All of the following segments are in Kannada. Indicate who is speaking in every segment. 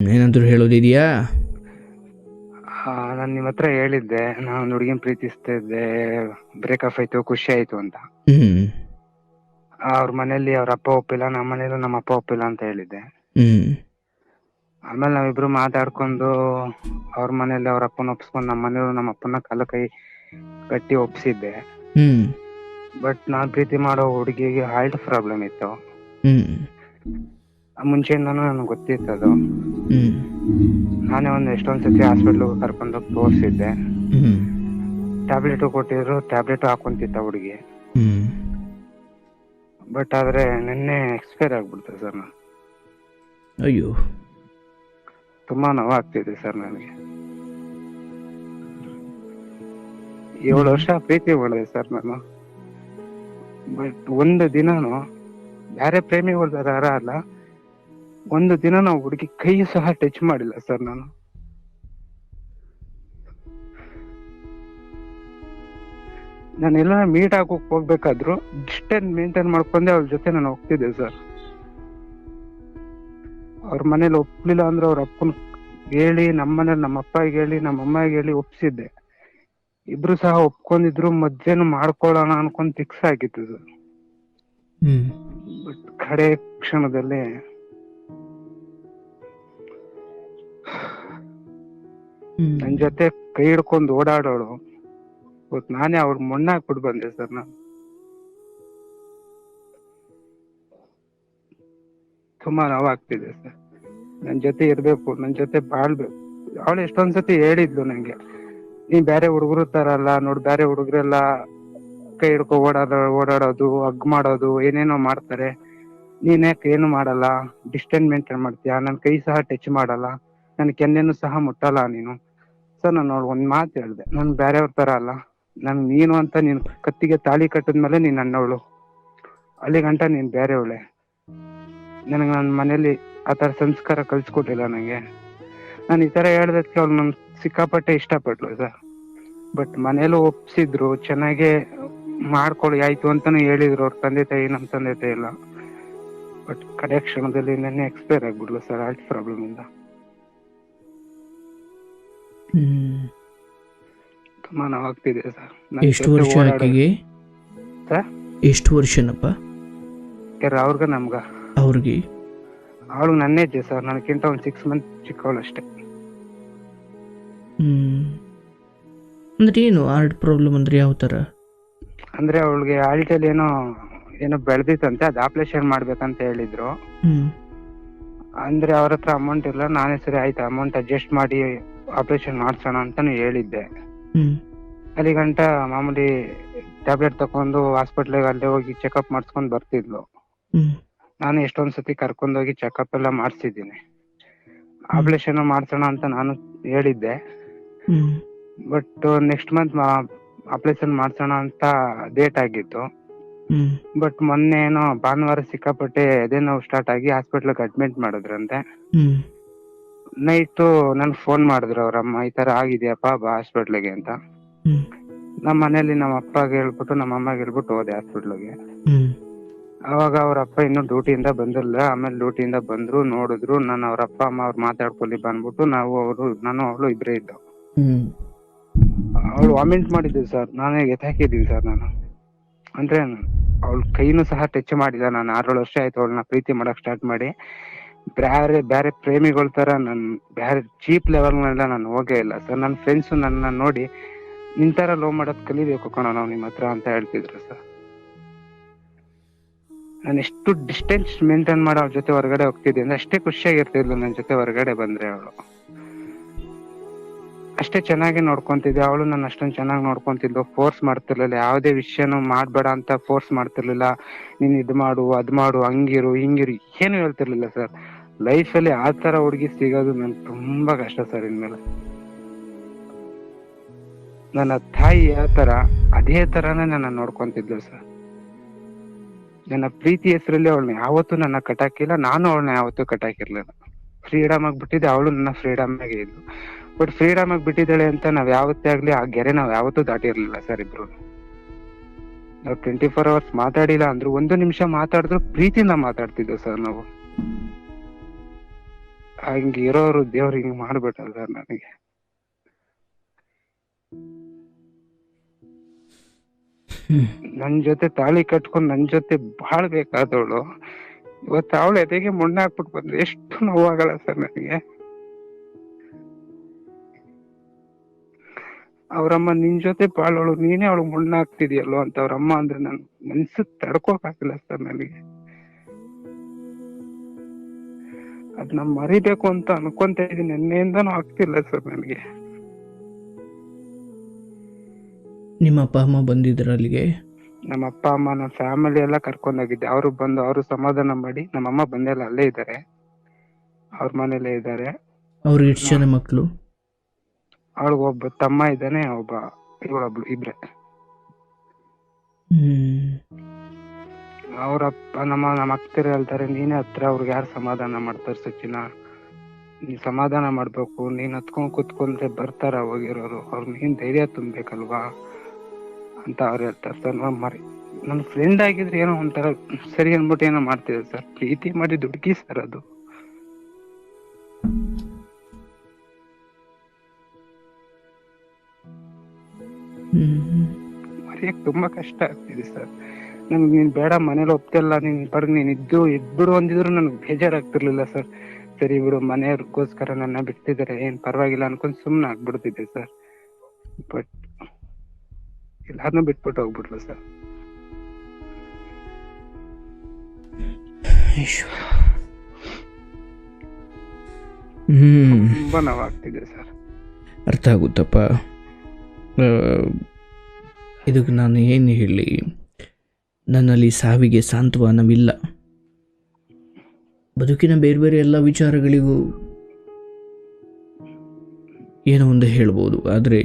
Speaker 1: ಏನಾದರೂ ಹೇಳೋದಿದೆಯಾ?
Speaker 2: ನಾನು ನಿಮ್ಮ ಹತ್ರ ಹೇಳಿದ್ದೆ. ನಾನು ಹುಡುಗಿನ ಪ್ರೀತಿಸ್ತಾ ಇದ್ದೆ. ಬ್ರೇಕಪ್ ಆಯ್ತು ಖುಷಿ ಆಯ್ತು ಅಂತ. ಅವ್ರ ಮನೇಲಿ ಅವ್ರ ಅಪ್ಪ ಒಪ್ಪಿಲ್ಲ ನಮ್ಮ ಮನೇಲೂ ನಮ್ಮ ಅಪ್ಪ ಒಪ್ಪಿಲ್ಲ ಅಂತ ಹೇಳಿದ್ದೆ. ಆಮೇಲೆ ನಾವಿಬ್ರು ಮಾತಾಡ್ಕೊಂಡು ಅವ್ರ ಮನೇಲಿ ಅವ್ರ ಅಪ್ಪನ ಒಪ್ಸ್ಕೊಂಡು ನಮ್ಮ ಮನೇಲಿ ನಮ್ಮ ಅಪ್ಪನ ಕಾಲ ಕೈ ಕಟ್ಟಿ ಒಪ್ಸಿದ್ದೆ. ಬಟ್ ನಾನ್ ಪ್ರೀತಿ ಮಾಡೋ ಹುಡುಗಿಗೆ ಹಾರ್ಟ್ ಪ್ರಾಬ್ಲಮ್ ಇತ್ತು. ಮುಂಚೆಯಿಂದನೂ ನನಗೆ ಗೊತ್ತಿತ್ತು ಅದು. ನಾನೇ ಒಂದು ಎಷ್ಟೊಂದ್ ಸತಿ ಹಾಸ್ಪಿಟ್ಲ್ ಕರ್ಕೊಂಡೋಗಿ ತೋರಿಸಿದ್ದೆ.
Speaker 1: ಹ್ಞೂ
Speaker 2: ಟ್ಯಾಬ್ಲೆಟ್ ಕೊಟ್ಟಿದ್ರು ಟ್ಯಾಬ್ಲೆಟ್ ಹಾಕೊಂತಿತ್ತ ಹುಡುಗಿ. ಬಟ್ ಆದ್ರೆ ನಿನ್ನೆ ಎಕ್ಸ್ಪೈರ್ ಆಗ್ಬಿಡ್ತು ಸರ್ ನಾನು
Speaker 1: ಅಯ್ಯೋ.
Speaker 2: ತುಂಬಾ ನೋವಾಗ್ತಿದೆ ಸರ್ ನನಗೆ. ಏಳು ವರ್ಷ ಪ್ರೀತಿ ಮಾಡಿದೆ ಸರ್ ನಾನು. ಬಟ್ ಒಂದು ದಿನಾನು ಬೇರೆ ಪ್ರೇಮಿ ತರ ಅಲ್ಲ ಒಂದು ದಿನ ನಾವು ಹುಡುಗಿ ಕೈ ಸಹ ಟಚ್ ಮಾಡಿಲ್ಲ ಸರ್ ನಾನು. ನಾನು ಎಲ್ಲ ಮೀಟ್ ಆಗೋಕ್ ಹೋಗ್ಬೇಕಾದ್ರು ಡಿಸ್ಟೆನ್ಸ್ ಮೇಂಟೈನ್ ಮಾಡ್ಕೊಂಡೆ ಅವ್ರ ಜೊತೆ ನಾನು ಹೋಗ್ತಿದ್ದೆ ಸರ್. ಅವ್ರ ಮನೇಲಿ ಒಪ್ಲಿಲ್ಲ ಅಂದ್ರೆ ಅವ್ರ ಅಪ್ಪನ ಹೇಳಿ ನಮ್ಮ ಮನೇಲಿ ನಮ್ಮ ಅಪ್ಪಗೆ ಹೇಳಿ ನಮ್ಮ ಅಮ್ಮಗೆ ಹೇಳಿ ಒಪ್ಸಿದ್ದೆ. ಇಬ್ರು ಸಹ ಒಪ್ಕೊಂಡಿದ್ರು ಮದ್ವೆನು ಮಾಡ್ಕೊಳ್ಳೋಣ ಅನ್ಕೊಂಡ್ ಫಿಕ್ಸ್ ಆಗಿತ್ತು ಸರ್. ಬಟ್ ಕಡೆ ಕ್ಷಣದಲ್ಲಿ ನನ್ ಜೊತೆ ಕೈ ಹಿಡ್ಕೊಂಡು ಓಡಾಡೋಳು. ನಾನೇ ಅವ್ರ ಮಣ್ಣಾಕ್ಬಿಟ್ಟು ಬಂದೆ ಸರ್ ನಾನು. ತುಂಬಾ ನೋವಾಗ್ತಿದೆ ಸರ್. ನನ್ ಜೊತೆ ಇರ್ಬೇಕು ನನ್ ಜೊತೆ ಬಾಳ್ಬೇಕು. ಅವಳು ಎಷ್ಟೊಂದ್ಸತಿ ಹೇಳಿದ್ಲು ನಂಗೆ ನೀ ಬೇರೆ ಹುಡುಗರು ತರಲ್ಲ ನೋಡ್ ಬೇರೆ ಹುಡುಗರೆಲ್ಲ ಕೈ ಹಿಡ್ಕೊ ಓಡಾಡ ಓಡಾಡೋದು ಹಗ್ ಮಾಡೋದು ಏನೇನೋ ಮಾಡ್ತಾರೆ. ನೀನ್ ಯಾಕೆ ಏನು ಮಾಡಲ್ಲ? ಡಿಸ್ಟೆನ್ಸ್ ಮೇಂಟೈನ್ ಮಾಡ್ತೀಯ? ನನ್ ಕೈ ಸಹ ಟಚ್ ಮಾಡಲ್ಲ. ನನ್ ಕೆನ್ನೆನು ಸಹ ಮುಟ್ಟಲ್ಲ ನೀನು. ಸರ್, ನಾನು ಅವ್ಳಿಗೆ ಒಂದು ಮಾತು ಹೇಳ್ದೆ. ನಾನು ಬೇರೆಯವ್ರ ಥರ ಅಲ್ಲ. ನಾನು ನೀನು ಅಂತ ನೀನು ಕತ್ತಿಗೆ ತಾಳಿ ಕಟ್ಟಿದ್ಮೇಲೆ ಮೇಲೆ ನನ್ನವಳು. ಅಲ್ಲಿ ಗಂಟ ನೀನು ಬೇರೆಯವಳೆ ನನಗೆ ನನ್ನ ಮನೇಲಿ ಆ ಥರ ಸಂಸ್ಕಾರ ಕಲಿಸ್ಕೊಟ್ಟಿಲ್ಲ ನನಗೆ ನಾನು ಈ ಥರ ಹೇಳ್ದಕ್ಕೆ ಅವ್ಳು ನನ್ನ ಸಿಕ್ಕಾಪಟ್ಟೆ ಇಷ್ಟಪಟ್ಲು ಸರ್. ಬಟ್ ಮನೇಲೂ ಒಪ್ಸಿದ್ರು, ಚೆನ್ನಾಗೆ ಮಾಡ್ಕೊಳ್ಳಿ ಆಯ್ತು ಅಂತಾನು ಹೇಳಿದ್ರು. ಅವ್ರ ತಂದೆ ತಾಯಿ ನಮ್ಮ ತಂದೆ ತಾಯಿ ಇಲ್ಲ ಬಟ್ ಕಡೆ ಕ್ಷಣದಲ್ಲಿ ನೆನ್ನೆ ಎಕ್ಸ್ಪೈರ್ ಆಗ್ಬಿಡ್ಲು ಸರ್ ಹಾರ್ಟ್ ಪ್ರಾಬ್ಲಮ್ ಇಂದ.
Speaker 1: ಹ್ಞೂ
Speaker 2: ಆಗ್ತಿದೆ ಸರ್.
Speaker 1: ಎಷ್ಟು ವರ್ಷ ಆಕೆಗೆ? ಎಷ್ಟು ವರ್ಷನಪ್ಪ?
Speaker 2: ಅವ್ರಿಗ ನಮ್ಗ.
Speaker 1: ಅವ್ರಿಗೆ?
Speaker 2: ಅವಳು ನನ್ನ ಏಜ್ ಸರ್. ನನಗಿಂತ ಒಂದು ಸಿಕ್ಸ್ ಮಂತ್ ಚಿಕ್ಕವಳು ಅಷ್ಟೇ.
Speaker 1: ಅಂದ್ರೆ ಏನು ಹಾರ್ಟ್ ಪ್ರಾಬ್ಲಮ್ ಅಂದ್ರೆ ಯಾವ ಥರ
Speaker 2: ಅಂದ್ರೆ ಅವಳಿಗೆ ಆಲ್ಟಲ್ಲಿ ಏನೋ ಏನೋ ಬೆಳೆದಿತ್ತಂತೆ ಅದು ಆಪರೇಷನ್ ಮಾಡ್ಬೇಕಂತ ಹೇಳಿದ್ರು. ಅಂದ್ರೆ ಅವ್ರ ಹತ್ರ ಅಮೌಂಟ್ ಇಲ್ಲ ನಾನೇ ಸರಿ ಆಯ್ತು. ಅಮೌಂಟ್ ಅಡ್ಜಸ್ಟ್ ಮಾಡಿ ಆಪರೇಷನ್ ಮಾಡ್ಸೋಣ ಅಂತಾನು ಹೇಳಿದ್ದೆ. ಅಲ್ಲಿ ಗಂಟ ಮಾಮೂಲಿ ಟ್ಯಾಬ್ಲೆಟ್ ತಕೊಂಡು ಹಾಸ್ಪಿಟ್ಲಿಗೆ ಅಲ್ಲೇ ಹೋಗಿ ಚೆಕಪ್ ಮಾಡ್ಸ್ಕೊಂಡು ಬರ್ತಿದ್ಲು. ನಾನು ಎಷ್ಟೊಂದ್ ಸತಿ ಕರ್ಕೊಂಡೋಗಿ ಚೆಕಪ್ ಎಲ್ಲ ಮಾಡಿಸಿದ್ದೀನಿ. ಆಪರೇಷನ್ ಮಾಡ್ಸೋಣ ಅಂತ ನಾನು ಹೇಳಿದ್ದೆ. ಬಟ್ ನೆಕ್ಸ್ಟ್ ಮಂತ್ ಆಪರೇಷನ್ ಮಾಡ್ಸೋಣ ಅಂತ ಡೇಟ್ ಆಗಿತ್ತು. ಬಟ್ ಮೊನ್ನೆ ಏನೋ ಭಾನುವಾರ ಸಿಕ್ಕಾಪಟ್ಟೆ ಎದೆ ನೋವು ಸ್ಟಾರ್ಟ್ ಆಗಿ ಹಾಸ್ಪಿಟ್ಲಿಗೆ ಅಡ್ಮಿಟ್ ಮಾಡಿದ್ರಂತೆ. ನೈಟು ನನ್ ಫೋನ್ ಮಾಡಿದ್ರು ಅವರಮ್ಮ ಈ ತರ ಆಗಿದೆಯಪ್ಪ ಬಾ ಹಾಸ್ಪಿಟ್ಲಿಗೆ ಅಂತ.
Speaker 1: ಹ್ಮ್.
Speaker 2: ನಮ್ಮ ಮನೇಲಿ ನಮ್ಮ ಅಪ್ಪಗೆ ಹೇಳ್ಬಿಟ್ಟು ನಮ್ಮ ಅಮ್ಮಗೆ ಹೇಳ್ಬಿಟ್ಟು ಹೋದೆ ಹಾಸ್ಪಿಟ್ಲಿಗೆ
Speaker 1: ಹ್ಮ್.
Speaker 2: ಅವಾಗ ಅವ್ರ ಅಪ್ಪ ಇನ್ನು ಡ್ಯೂಟಿಯಿಂದ ಬಂದಿಲ್ಲ ಆಮೇಲೆ ಡ್ಯೂಟಿಯಿಂದ ಬಂದ್ರು ನೋಡಿದ್ರು ನಾನು ಅವ್ರ ಅಪ್ಪ ಅಮ್ಮ ಅವ್ರು ಮಾತಾಡ್ಕೊಳ್ಳಿ ಬಂದ್ಬಿಟ್ಟು ನಾವು ಅವರು ನಾನು ಅವಳು ಇಬ್ಬರೇ ಇದ್ದವು
Speaker 1: ಹ್ಮ್.
Speaker 2: ಅವಳು ವಾಮಿಂಟ್ ಮಾಡಿದ್ದು ಸರ್ ನಾನೇ ಎತ್ತಾಕಿದ್ದೀನಿ ಸರ್ ನಾನು. ಅಂದ್ರೆ ಅವಳು ಕೈನೂ ಸಹ ಟಚ್ ಮಾಡಿಲ್ಲ ನಾನು ಆರೇಳು ವರ್ಷ ಆಯ್ತು ಅವಳನ್ನ ಪ್ರೀತಿ ಮಾಡಕ್ ಸ್ಟಾರ್ಟ್ ಮಾಡಿ. ಬೇರೆ ಬೇರೆ ಪ್ರೇಮಿಗಳ ತರ ನನ್ ಬೇರೆ ಚೀಪ್ ಲೆವೆಲ್ನೆಲ್ಲ ನಾನು ಹೋಗೇ ಇಲ್ಲ. ಸರ್ ನನ್ನ ಫ್ರೆಂಡ್ಸ್ ನನ್ನ ನೋಡಿ ನಿಂತರ ಲೋ ಮಾಡೋದ್ ಕಲಿಬೇಕು ಕಣೋ ನಾವು ನಿಮ್ಮ ಹತ್ರ ಅಂತ ಹೇಳ್ತಿದ್ರು ಸರ್ ನಾನು ಎಷ್ಟು ಡಿಸ್ಟೆನ್ಸ್ ಮೇಂಟೈನ್ ಮಾಡೋ ಅವ್ರ ಜೊತೆ ಹೊರಗಡೆ ಹೋಗ್ತಿದ್ದೆ ಅಂದ್ರೆ ಅಷ್ಟೇ ಖುಷಿಯಾಗಿರ್ತಿದ್ಲು ನನ್ನ ಜೊತೆ ಹೊರಗಡೆ ಬಂದ್ರೆ ಅವಳು. ಅಷ್ಟೇ ಚೆನ್ನಾಗಿ ನೋಡ್ಕೊಂತಿದ್ದೆ. ಅವಳು ನನ್ನ ಅಷ್ಟೊಂದು ಚೆನ್ನಾಗಿ ನೋಡ್ಕೊಂತಿದ್ಲು. ಫೋರ್ಸ್ ಮಾಡ್ತಿರ್ಲಿಲ್ಲ. ಯಾವುದೇ ವಿಷಯನೂ ಮಾಡಬೇಡ ಅಂತ ಫೋರ್ಸ್ ಮಾಡ್ತಿರ್ಲಿಲ್ಲ. ನೀನು ಇದು ಮಾಡು, ಅದು ಮಾಡು, ಹಂಗಿರು, ಹಿಂಗಿರು, ಏನು ಹೇಳ್ತಿರ್ಲಿಲ್ಲ ಸರ್ ಲೈಫ್ ಅಲ್ಲಿ ಆ ತರ ಹುಡುಗಿ ಸಿಗೋದು ನನ್ ತುಂಬಾ ಕಷ್ಟ ಸರ್ ಇನ್ಮೇಲೆ. ನನ್ನ ತಾಯಿ ಆ ತರ ಅದೇ ತರನೇ ನನ್ನ ನೋಡ್ಕೊಂತಿದ್ಲು ಸರ್. ನನ್ನ ಪ್ರೀತಿ ಹೆಸರಲ್ಲಿ ಅವಳನ್ನ ಯಾವತ್ತೂ ನನ್ನ ಕಟಾಕಿಲ್ಲ ನಾನು ಅವಳನ್ನ ಯಾವತ್ತೂ ಕಟಾಕಿರ್ಲಿಲ್ಲ ಫ್ರೀಡಮ್ ಆಗಿ ಬಿಟ್ಟಿದ್ದೆ, ಅವಳು ನನ್ನ ಫ್ರೀಡಮ್ ಆಗಿ ಇದ್ಲು. ಬಟ್ ಫ್ರೀಡಮ್ ಆಗಿ ಬಿಟ್ಟಿದ್ದಾಳೆ ಅಂತ ನಾವ್ ಯಾವತ್ತೇ ಆಗ್ಲಿ ಆ ಗೆರೆ ನಾವ್ ಯಾವತ್ತೂ ದಾಟಿರ್ಲಿಲ್ಲ ಸರ್ ಇಬ್ರು. ನಾವು ಟ್ವೆಂಟಿ ಫೋರ್ ಅವರ್ಸ್ ಮಾತಾಡಿಲ್ಲ ಅಂದ್ರು, ಒಂದು ನಿಮಿಷ ಮಾತಾಡಿದ್ರು ಪ್ರೀತಿಯಿಂದ ಮಾತಾಡ್ತಿದ್ವು ಸರ್ ನಾವು. ಹಂಗ ಇರೋರು ದೇವ್ರು ಹಿಂಗ್ ಮಾಡ್ಬಿಟ್ಟಲ್ಲ ಸರ್ ನನಗೆ. ನನ್ ಜೊತೆ ತಾಳಿ ಕಟ್ಕೊಂಡ್ ನನ್ ಜೊತೆ ಬಾಳ್ಬೇಕಾದವಳು ಇವತ್ತು ಅವಳು ಎದೆಗೆ ಮಣ್ಣು ಹಾಕ್ಬಿಟ್ಟು ಬಂದ್ರೆ ಎಷ್ಟು ನೋವಾಗಲ್ಲ ಸರ್ ನನಗೆ. ಅವ್ರಮ್ಮ ನಿನ್ ಜೊತೆ ಬಾಳೋಳು ನೀನೇ ಅವಳು ಮಣ್ಣು ಹಾಕ್ತಿದ್ಯಲ್ಲೋ ಅಂತ ಅವ್ರಮ್ಮ ಅಂದ್ರೆ ನನ್ ಮನ್ಸು ತಡ್ಕೋಕ್ ಆಗಿಲ್ಲ ಸರ್ ನನಗೆ. ಅದ್ನ ಮರಿಬೇಕು ಅಂತ ಅನ್ಕೊಂತ ಇದೀನಿ. ನಿನ್ನೆಯಿಂದನೂ ಆಗ್ತಿಲ್ಲ ಸರ್ ನನಗೆ.
Speaker 1: ನಿಮ್ಮ ಅಪ್ಪ ಅಮ್ಮ ಬಂದಿದ್ರ ಅಲ್ಲಿಗೆ
Speaker 2: ನಮ್ಮ ಅಪ್ಪ ಅಮ್ಮ ನಮ್ಮ ಫ್ಯಾಮಿಲಿ ಎಲ್ಲ ಕರ್ಕೊಂಡೋಗಿದ್ದೆ ಅವರು ಬಂದು ಅವರು ಸಮಾಧಾನ ಮಾಡಿ ನಮ್ಮಮ್ಮ ಬಂದೆಲ್ಲ ಅಲ್ಲೇ ಇದ್ದಾರೆ. ಅವ್ರ ಮನೆಯಲ್ಲೇ ಇದ್ದಾರೆ.
Speaker 1: ಅವ್ರು ಎಷ್ಟು ಜನ ಮಕ್ಕಳು
Speaker 2: ಅವಳಿಗೆ ಒಬ್ಬ ತಮ್ಮ ಇದ್ದಾನೆ ಒಬ್ಬ ಇವಳೊಬ್ಳು ಇಬ್ರೆ.
Speaker 1: ಹ್ಮ್.
Speaker 2: ಅವ್ರ ಅಪ್ಪ ನಮ್ಮ ನಮ್ಮ ಅಕ್ಕರು ಹೇಳ್ತಾರೆ ನೀನೇ ಹತ್ರ ಅವ್ರಿಗೆ ಯಾರು ಸಮಾಧಾನ ಮಾಡ್ತಾರೆ ಸಚಿನ? ನೀ ಸಮಾಧಾನ ಮಾಡ್ಬೇಕು ನೀನ್ ಹತ್ಕೊಂಡ್ ಕುತ್ಕೊಂಡ್ರೆ ಬರ್ತಾರ ಹೋಗಿರೋರು ಅವ್ರ ನೀನ್ ಧೈರ್ಯ ತುಂಬೇಕಲ್ವಾ ಅಂತ ಅವ್ರು ಹೇಳ್ತಾರೆ ಸರ್. ಮರಿ ನನ್ನ ಫ್ರೆಂಡ್ ಆಗಿದ್ರೆ ಏನೋ ಒಂಥರ ಸರಿ ಅನ್ಬಿಟ್ಟು ಏನೋ ಮಾಡ್ತಿದ್ರೆ ಸರ್. ಪ್ರೀತಿ ಮಾಡಿ ದುಡ್ಕಿ ಸರ್ ಅದು. ಮರೆಯಕ್ ತುಂಬಾ ಕಷ್ಟ ಆಗ್ತಿದೆ ಸರ್. ನನ್ಗೆ ನೀನು ಬೇಡ ಮನೇಲಿ ಒಪ್ತಿಲ್ಲ ನೀನು ಬರ್ಗ್ ನೀನ್ ಇದ್ದು ಇದ್ಬಿಡು ಅಂದಿದ್ರು ನನಗೆ ಬೇಜಾರಾಗ್ತಿರ್ಲಿಲ್ಲ ಸರ್. ಸರಿ ಬಿಡು ಮನೆಯವ್ರಿಗೋಸ್ಕರ ನನ್ನ ಬಿಡ್ತಿದ್ದಾರೆ ಏನ್ ಪರವಾಗಿಲ್ಲ ಅನ್ಕೊಂಡ್ ಸುಮ್ನೆ ಆಗ್ಬಿಡ್ತಿದ್ದೆ ಸರ್. ಬಟ್ ಎಲ್ಲಾರನ್ನೂ ಬಿಟ್ಬಿಟ್ಟು ಹೋಗ್ಬಿಟ್ಲು ಸರ್. ತುಂಬಾ ನೋವಾಗ್ತಿದೆ ಸರ್.
Speaker 1: ಅರ್ಥ ಆಗುತ್ತಪ್ಪ. ಇದಕ್ಕೆ ನಾನು ಏನು ಹೇಳಿ? ನನ್ನಲ್ಲಿ ಸಾವಿಗೆ ಸಾಂತ್ವನವಿಲ್ಲ. ಬದುಕಿನ ಬೇರೆ ಬೇರೆ ಎಲ್ಲ ವಿಚಾರಗಳಿಗೂ ಏನೋ ಒಂದು ಹೇಳ್ಬೋದು ಆದರೆ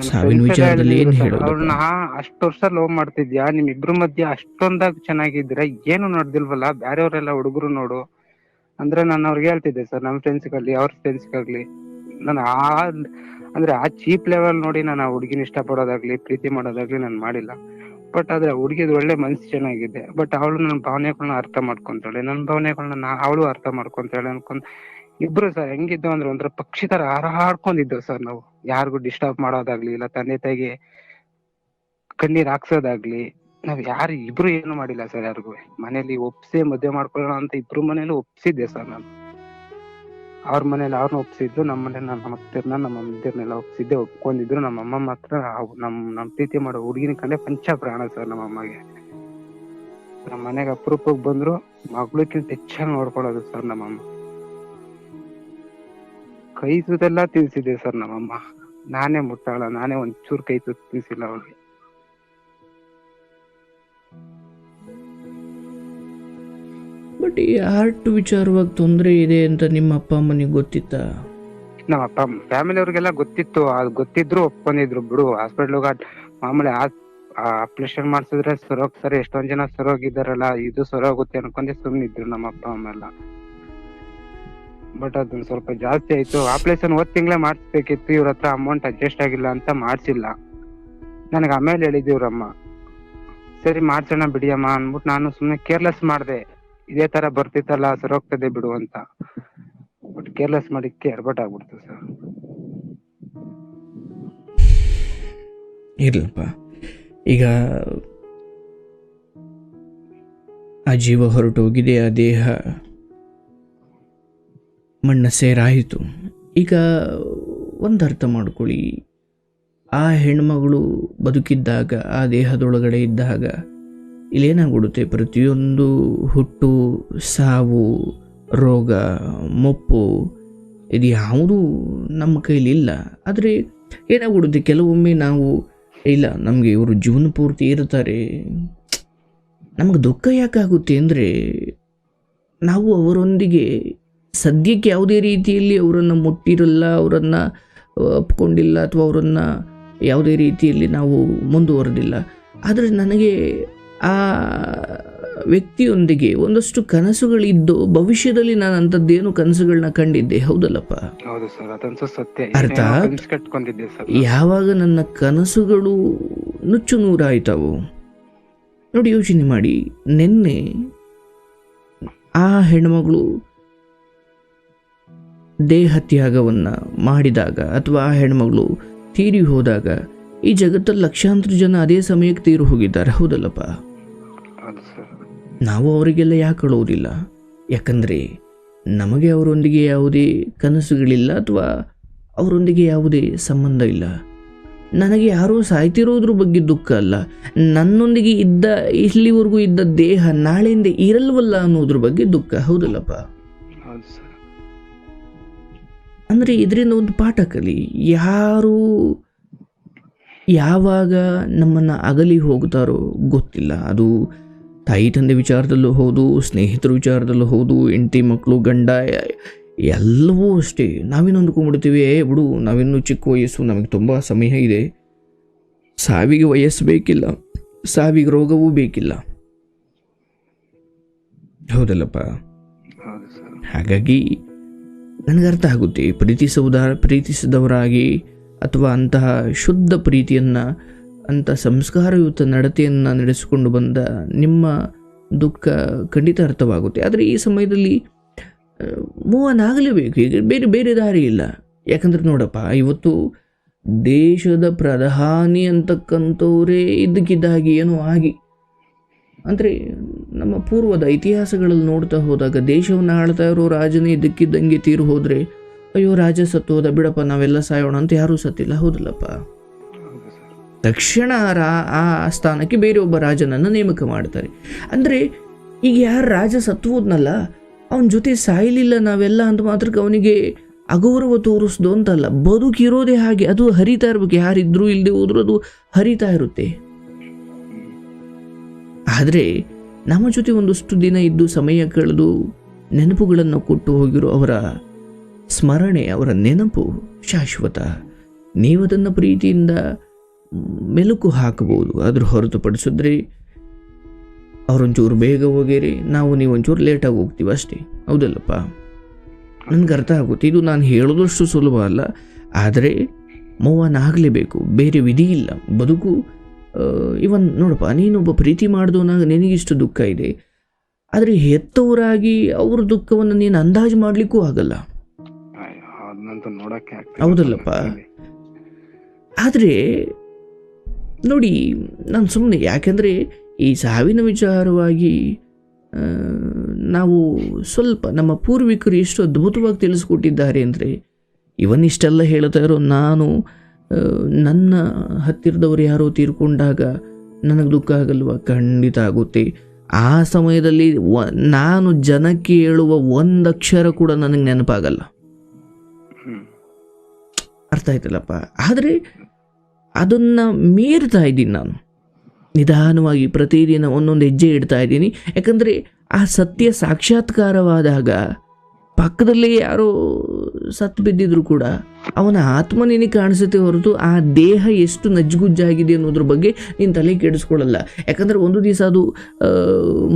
Speaker 1: ಸಾವಿನ ವಿಚಾರದಲ್ಲಿ ಏನು ಹೇಳೋದು?
Speaker 2: ಅವ್ರನ್ನ ಅಷ್ಟು ವರ್ಷ ಲವ್ ಮಾಡ್ತಿದ್ಯಾ? ನಿಮ್ ಇಬ್ರ ಮಧ್ಯೆ ಅಷ್ಟೊಂದಾಗ ಚೆನ್ನಾಗಿದ್ದೀರಾ? ಏನು ನೋಡ್ದಿಲ್ವಲ್ಲ? ಬೇರೆಯವರೆಲ್ಲ ಹುಡುಗರು ನೋಡು. ಅಂದ್ರೆ ನಾನು ಅವ್ರಿಗೆ ಹೇಳ್ತಿದ್ದೆ ಸರ್ ನಮ್ಮ ಫ್ರೆಂಡ್ಸ್ಗಾಗ್ಲಿ ಅವ್ರ ಫ್ರೆಂಡ್ಸ್ಗಾಗ್ಲಿ ನಾನು ಆ ಅಂದ್ರೆ ಆ ಚೀಪ್ ಲೆವೆಲ್ ನೋಡಿ ನಾನು ಆ ಹುಡುಗಿನ ಇಷ್ಟಪಡೋದಾಗ್ಲಿ ಪ್ರೀತಿ ಮಾಡೋದಾಗ್ಲಿ ನಾನು ಮಾಡಿಲ್ಲ. ಬಟ್ ಆದ್ರೆ ಹುಡುಗಿದ್ ಒಳ್ಳೆ ಮನ್ಸು ಚೆನ್ನಾಗಿದೆ. ಬಟ್ ಅವಳು ನನ್ನ ಭಾವನೆಗಳನ್ನ ಅರ್ಥ ಮಾಡ್ಕೊಂತಾಳೆ. ನನ್ನ ಭಾವನೆಗಳನ್ನ ಅವಳು ಅರ್ಥ ಮಾಡ್ಕೊಂತಾಳೆ ಅನ್ಕೊಂಡ್ ಇಬ್ರು ಸರ್ ಹೆಂಗಿದ್ದು ಅಂದ್ರೆ ಒಂಥರ ಪಕ್ಷಿ ತರ ಹಾರಾಡ್ಕೊಂಡಿದ್ದೆವು ಸರ್ ನಾವು. ಯಾರಿಗೂ ಡಿಸ್ಟರ್ಬ್ ಮಾಡೋದಾಗ್ಲಿ ಇಲ್ಲ, ತಂದೆ ತಾಯಿಗೆ ಕಣ್ಣೀರ್ ಹಾಕ್ಸೋದಾಗ್ಲಿ. ನಾವ್ ಯಾರು ಇಬ್ರು ಏನು ಮಾಡಿಲ್ಲ ಸರ್ ಯಾರಿಗೂ. ಮನೇಲಿ ಒಪ್ಸೆ ಮದ್ವೆ ಮಾಡ್ಕೊಳ್ಳೋಣ ಅಂತ ಇಬ್ರು ಮನೇಲಿ ಒಪ್ಸಿದ್ದೆ ಸರ್ ನಾನು. ಅವ್ರ ಮನೇಲಿ ಅವ್ರನ್ನ ಒಪ್ಸಿದ್ದು ನಮ್ಮ ಮನೇಲಿ ಅತ್ತಿರ್ನ ನಮ್ಮ ಅಮ್ಮಂದಿರ್ನೆಲ್ಲ ಒಪ್ಸಿದ್ದೆ ಒಪ್ಕೊಂಡಿದ್ರು. ನಮ್ಮ ಅಮ್ಮ ಮಾತ್ರ ನಮ್ ನಮ್ ಪ್ರೀತಿ ಮಾಡೋ ಹುಡುಗಿನ ಕಂಡೆ ಪಂಚ ಪ್ರಾಣ ಸರ್ ನಮ್ಮ ಅಮ್ಮಗೆ. ನಮ್ಮ ಮನೆಗೆ ಅಪರೂಪಕ್ಕೆ ಬಂದ್ರು ಮಗಳಿಗಿಂತ ಹೆಚ್ಚಾಗಿ ನೋಡ್ಕೊಳ್ಳೋದು ಸರ್ ನಮ್ಮಮ್ಮ ಕೈ ಸುತ್ತೆಲ್ಲ ತಿನ್ಸಿದೆ ಸರ್ ನಮ್ಮಮ್ಮ ನಾನೇ ಮುಟ್ಟಾಳ, ನಾನೇ ಒಂಚೂರು ಕೈ ಸುತ್ತ ತಿನ್ಸಿಲ್ಲ ಅವಳಿಗೆ.
Speaker 1: ಬಟ್ ಈ ಹಾರ್ಟ್ ವಿಚಾರವಾಗಿ ತೊಂದರೆ ಇದೆ ಅಂತ ನಿಮ್ಮ ಅಪ್ಪ ಅಮ್ಮನಿಗೆ ಗೊತ್ತಿತ್ತಾ?
Speaker 2: ನಮ್ಮ ಅಪ್ಪ ಫ್ಯಾಮಿಲಿ ಅವ್ರಿಗೆಲ್ಲ ಗೊತ್ತಿತ್ತು. ಅದು ಗೊತ್ತಿದ್ರು ಒಪ್ಕೊಂಡಿದ್ರು. ಬಿಡು ಹಾಸ್ಪಿಟ್ಲ್ ಮಾಮೂಲಿ ಆಪರೇಷನ್ ಮಾಡ್ಸಿದ್ರೆ ಸರೋಗ್ ಸರಿ, ಎಷ್ಟೊಂದ್ ಜನ ಸರೋಗಿದಾರಲ್ಲ ಇದು ಸರೋಗುತ್ತೆ ಅನ್ಕೊಂಡೆ ಸುಮ್ಮನಿದ್ರು ನಮ್ಮ ಅಪ್ಪ ಅಮ್ಮ ಎಲ್ಲ. ಬಟ್ ಅದೊಂದ್ ಸ್ವಲ್ಪ ಜಾಸ್ತಿ ಆಯ್ತು. ಆಪರೇಷನ್ ಹೋದ್ ತಿಂಗಳೇ ಮಾಡಿಸ್ಬೇಕಿತ್ತು. ಇವ್ರ ಹತ್ರ ಅಮೌಂಟ್ ಅಡ್ಜಸ್ಟ್ ಆಗಿಲ್ಲ ಅಂತ ಮಾಡಿಸಿಲ್ಲ. ನನಗೆ ಆಮೇಲೆ ಹೇಳಿದಿವ್ರಮ್ಮ ಸರಿ, ಮಾಡ್ಸೋಣ ಬಿಡಿಯಮ್ಮ ಅನ್ಬಿಟ್ಟು ನಾನು ಸುಮ್ಮನೆ ಕೇರ್ಲೆಸ್ ಮಾಡ್ದೆ. ಇದೇ ತರ ಬರ್ತಿತ್ತಲ್ಲ ಸರೋಗ್ತದೆ ಬಿಡು ಅಂತ. ಬಟ್ ಕೇರ್ಲೆಸ್ ಮಾಡಿಕ್ಕೆ ಬಟ್ ಆಗ್ಬಿಡ್ತು ಸರ್
Speaker 1: ಇರ್ಲಪ್ಪ. ಈಗ ಆ ಜೀವ ಹೊರಟೋಗಿದೆ ಆ ದೇಹ ಮಣ್ಣ ಸೇರಾಯಿತು. ಈಗ ಒಂದು ಅರ್ಥ ಮಾಡ್ಕೊಳ್ಳಿ. ಆ ಹೆಣ್ಮಗಳು ಬದುಕಿದ್ದಾಗ, ಆ ದೇಹದೊಳಗಡೆ ಇದ್ದಾಗ ಇಲ್ಲೇನಾಗ್ಬಿಡುತ್ತೆ? ಪ್ರತಿಯೊಂದು ಹುಟ್ಟು, ಸಾವು, ರೋಗ, ಮುಪ್ಪು, ಇದು ಯಾವುದೂ ನಮ್ಮ ಕೈಲಿಲ್ಲ ಆದರೆ ಏನಾಗ್ಬಿಡುತ್ತೆ? ಕೆಲವೊಮ್ಮೆ ನಾವು, ಇಲ್ಲ, ನಮಗೆ ಇವರು ಜೀವನ ಪೂರ್ತಿ ಇರ್ತಾರೆ. ನಮಗೆ ದುಃಖ ಯಾಕಾಗುತ್ತೆ ಅಂದರೆ, ನಾವು ಅವರೊಂದಿಗೆ ಸದ್ಯಕ್ಕೆ ಯಾವುದೇ ರೀತಿಯಲ್ಲಿ ಅವರನ್ನು ಮುಟ್ಟಿರಲ್ಲ, ಅವರನ್ನು ಒಪ್ಕೊಂಡಿಲ್ಲ, ಅಥವಾ ಅವರನ್ನು ಯಾವುದೇ ರೀತಿಯಲ್ಲಿ ನಾವು ಮುಂದುವರೆದಿಲ್ಲ. ಆದರೆ ನನಗೆ ಆ ವ್ಯಕ್ತಿಯೊಂದಿಗೆ ಒಂದಷ್ಟು ಕನಸುಗಳಿದ್ದು ಭವಿಷ್ಯದಲ್ಲಿ ನಾನು ಅಂತದ್ದೇನು ಕನಸುಗಳನ್ನ ಕಂಡಿದ್ದೆ ಹೌದಲ್ಲಪ್ಪ? ಅರ್ಥ? ಯಾವಾಗ ನನ್ನ ಕನಸುಗಳು ನುಚ್ಚು ನೂರಾಯ್ತವು? ನೋಡಿ ಯೋಚನೆ ಮಾಡಿ. ನಿನ್ನೆ ಆ ಹೆಣ್ಮಗಳು ದೇಹ ತ್ಯಾಗವನ್ನು ಮಾಡಿದಾಗ ಅಥವಾ ಆ ಹೆಣ್ಮಗಳು ತೀರಿ ಹೋದಾಗ ಈ ಜಗತ್ತಲ್ಲಿ ಲಕ್ಷಾಂತರ ಜನ ಅದೇ ಸಮಯಕ್ಕೆ ತೀರು ಹೋಗಿದ್ದಾರೆ ಹೌದಲ್ಲಪ್ಪ? ನಾವು ಅವರಿಗೆಲ್ಲ ಯಾಕೆ ಹೇಳುವುದಿಲ್ಲ ಯಾಕಂದರೆ ನಮಗೆ ಅವರೊಂದಿಗೆ ಯಾವುದೇ ಕನಸುಗಳಿಲ್ಲ ಅಥವಾ ಅವರೊಂದಿಗೆ ಯಾವುದೇ ಸಂಬಂಧ ಇಲ್ಲ. ನನಗೆ ಯಾರೋ ಸಾಯ್ತಿರೋದ್ರ ಬಗ್ಗೆ ದುಃಖ ಅಲ್ಲ. ನನ್ನೊಂದಿಗೆ ಇದ್ದ ಇಲ್ಲಿವರೆಗೂ ಇದ್ದ ದೇಹ ನಾಳೆಯಿಂದ ಇರಲ್ವಲ್ಲ ಅನ್ನೋದ್ರ ಬಗ್ಗೆ ದುಃಖ ಹೌದಲ್ಲಪ್ಪ? ಅಂದರೆ ಇದರಿಂದ ಒಂದು ಪಾಠ ಕಲಿ. ಯಾರು ಯಾವಾಗ ನಮ್ಮನ್ನು ಅಗಲಿ ಹೋಗ್ತಾರೋ ಗೊತ್ತಿಲ್ಲ. ಅದು ತಾಯಿ ತಂದೆ ವಿಚಾರದಲ್ಲೂ ಹೌದು, ಸ್ನೇಹಿತರ ವಿಚಾರದಲ್ಲೂ ಹೌದು, ಹೆಂಡತಿ ಮಕ್ಕಳು ಗಂಡ, ಎಲ್ಲವೂ ಅಷ್ಟೇ. ನಾವೇನು ಅಂದ್ಕೊಂಡ್ಬಿಡ್ತೀವಿ ಏ ಬಿಡು, ನಾವಿನ್ನೂ ಚಿಕ್ಕ ವಯಸ್ಸು, ನಮಗೆ ತುಂಬ ಸಮಯ ಇದೆ. ಸಾವಿಗೆ ವಯಸ್ಸು ಬೇಕಿಲ್ಲ, ಸಾವಿಗೆ ರೋಗವೂ ಬೇಕಿಲ್ಲ. ಹೌದಲ್ಲಪ್ಪ? ಹಾಗಾಗಿ ನನಗೆ ಅರ್ಥ ಆಗುತ್ತೆ. ಪ್ರೀತಿಸುವುದ, ಪ್ರೀತಿಸಿದವರಾಗಿ ಅಥವಾ ಅಂತಹ ಶುದ್ಧ ಪ್ರೀತಿಯನ್ನು ಅಂಥ ಸಂಸ್ಕಾರಯುತ ನಡತೆಯನ್ನು ನಡೆಸಿಕೊಂಡು ಬಂದ ನಿಮ್ಮ ದುಃಖ ಖಂಡಿತ ಅರ್ಥವಾಗುತ್ತೆ. ಆದರೆ ಈ ಸಮಯದಲ್ಲಿ ಮೂವನ್ ಆಗಲೇಬೇಕು. ಈಗ ಬೇರೆ ಬೇರೆ ದಾರಿ ಇಲ್ಲ. ಯಾಕಂದ್ರೆ ನೋಡಪ್ಪ, ಇವತ್ತು ದೇಶದ ಪ್ರಧಾನಿ ಅಂತಕ್ಕಂಥವರೇ ಇದ್ದಕ್ಕಿದ್ದಾಗಿ ಏನೋ ಆಗಿ. ಅಂದರೆ ನಮ್ಮ ಪೂರ್ವದ ಇತಿಹಾಸಗಳಲ್ಲಿ ನೋಡ್ತಾ ಹೋದಾಗ, ದೇಶವನ್ನು ಆಳ್ತಾ ಇರೋ ರಾಜನೇ ಇದ್ದಕ್ಕಿದ್ದಂಗೆ ತೀರು ಹೋದರೆ, ಅಯ್ಯೋ ರಾಜ ಸತ್ತು ಹೋದ ಬಿಡಪ್ಪ, ನಾವೆಲ್ಲ ಸಾಯೋಣ ಅಂತ ಯಾರೂ ಸತ್ತಿಲ್ಲ. ಹೌದಲ್ಲಪ್ಪ? ತಕ್ಷಣ ರಾ- ಆ ಸ್ಥಾನಕ್ಕೆ ಬೇರೆ ಒಬ್ಬ ರಾಜನನ್ನು ನೇಮಕ ಮಾಡ್ತಾರೆ. ಅಂದರೆ, ಈಗ ಯಾರು ರಾಜ ಸತ್ತು ಹೋದ್ನಲ್ಲ ಅವನ ಜೊತೆ ಸಾಯಲಿಲ್ಲ ನಾವೆಲ್ಲ ಅಂತ ಮಾತ್ರಕ್ಕೆ ಅವನಿಗೆ ಅಗೌರವ ತೋರಿಸ್ದು ಅಂತಲ್ಲ, ಬದುಕಿರೋದೇ ಹಾಗೆ, ಅದು ಹರಿತಾ ಇರ್ಬೇಕು. ಯಾರಿದ್ರು ಇಲ್ಲದೆ ಹೋದ್ರೂ ಅದು ಹರಿತಾ ಇರುತ್ತೆ. ಆದರೆ, ನಮ್ಮ ಜೊತೆ ಒಂದಷ್ಟು ದಿನ ಇದ್ದು ಸಮಯ ಕಳೆದು ನೆನಪುಗಳನ್ನು ಕೊಟ್ಟು ಹೋಗಿರೋ ಅವರ ಸ್ಮರಣೆ, ಅವರ ನೆನಪು ಶಾಶ್ವತ. ನೀವು ಅದನ್ನು ಪ್ರೀತಿಯಿಂದ ಮೆಲುಕು ಹಾಕಬಹುದು. ಅದ್ರ ಹೊರತುಪಡಿಸಿದ್ರೆ ಅವರೊಂಚೂರು ಬೇಗ ಹೋಗಿರಿ. ನಾವು ನೀವು ಒಂಚೂರು ಲೇಟಾಗಿ ಹೋಗ್ತೀವಿ ಅಷ್ಟೇ. ಹೌದಲ್ಲಪ್ಪ? ನನಗೆ ಅರ್ಥ ಆಗುತ್ತೆ. ಇದು ನಾನು ಹೇಳೋದಷ್ಟು ಸುಲಭ ಅಲ್ಲ. ಆದರೆ ಮೌವನ್ ಆಗಲೇಬೇಕು. ಬೇರೆ ವಿಧಿ ಇಲ್ಲ. ಬದುಕು ಇವನ್ ನೋಡಪ್ಪ ನೀನೊಬ್ಬ ಪ್ರೀತಿ ಮಾಡಿದವನಾಗ ನಿನಗಿಷ್ಟು ದುಃಖ ಇದೆ. ಆದರೆ ಹೆತ್ತವರಾಗಿ ಅವ್ರ ದುಃಖವನ್ನು ನೀನು ಅಂದಾಜು ಮಾಡಲಿಕ್ಕೂ ಆಗಲ್ಲ. ಹೌದಲ್ಲಪ್ಪ? ಆದರೆ ನೋಡಿ ನಾನು ಸುಮ್ಮನೆ ಯಾಕೆಂದರೆ ಈ ಸಾವಿನ ವಿಚಾರವಾಗಿ ನಾವು ಸ್ವಲ್ಪ ನಮ್ಮ ಪೂರ್ವಿಕರು ಎಷ್ಟು ಅದ್ಭುತವಾಗಿ ತಿಳಿಸ್ಕೊಟ್ಟಿದ್ದಾರೆ ಅಂದರೆ ಇವನ್ನಿಷ್ಟೆಲ್ಲ ಹೇಳ್ತಾ ಇರೋ ನಾನು ನನ್ನ ಹತ್ತಿರದವರು ಯಾರೋ ತೀರ್ಕೊಂಡಾಗ ನನಗೆ ದುಃಖ ಆಗಲ್ವ? ಖಂಡಿತ ಆಗುತ್ತೆ. ಆ ಸಮಯದಲ್ಲಿ ವ ನಾನು ಜನಕ್ಕೆ ಹೇಳುವ ಒಂದು ಅಕ್ಷರ ಕೂಡ ನನಗೆ ನೆನಪಾಗಲ್ಲ. ಅರ್ಥ ಆಯ್ತಲ್ಲಪ್ಪ? ಆದರೆ ಅದನ್ನು ಮೀರ್ತಾ ಇದ್ದೀನಿ ನಾನು. ನಿಧಾನವಾಗಿ ಪ್ರತಿದಿನ ಒಂದೊಂದು ಹೆಜ್ಜೆ ಇಡ್ತಾ ಇದ್ದೀನಿ. ಯಾಕಂದರೆ ಆ ಸತ್ಯ ಸಾಕ್ಷಾತ್ಕಾರವಾದಾಗ ಪಕ್ಕದಲ್ಲೇ ಯಾರೋ ಸತ್ತು ಬಿದ್ದಿದ್ರು ಕೂಡ ಅವನ ಆತ್ಮ ನಿನಗೆ ಕಾಣಿಸುತ್ತೆ ಹೊರತು ಆ ದೇಹ ಎಷ್ಟು ನಜ್ಜುಗುಜ್ಜಾಗಿದೆ ಅನ್ನೋದ್ರ ಬಗ್ಗೆ ನೀನು ತಲೆ ಕೆಡಿಸ್ಕೊಳ್ಳಲ್ಲ. ಯಾಕಂದರೆ ಒಂದು ದಿವಸ ಅದು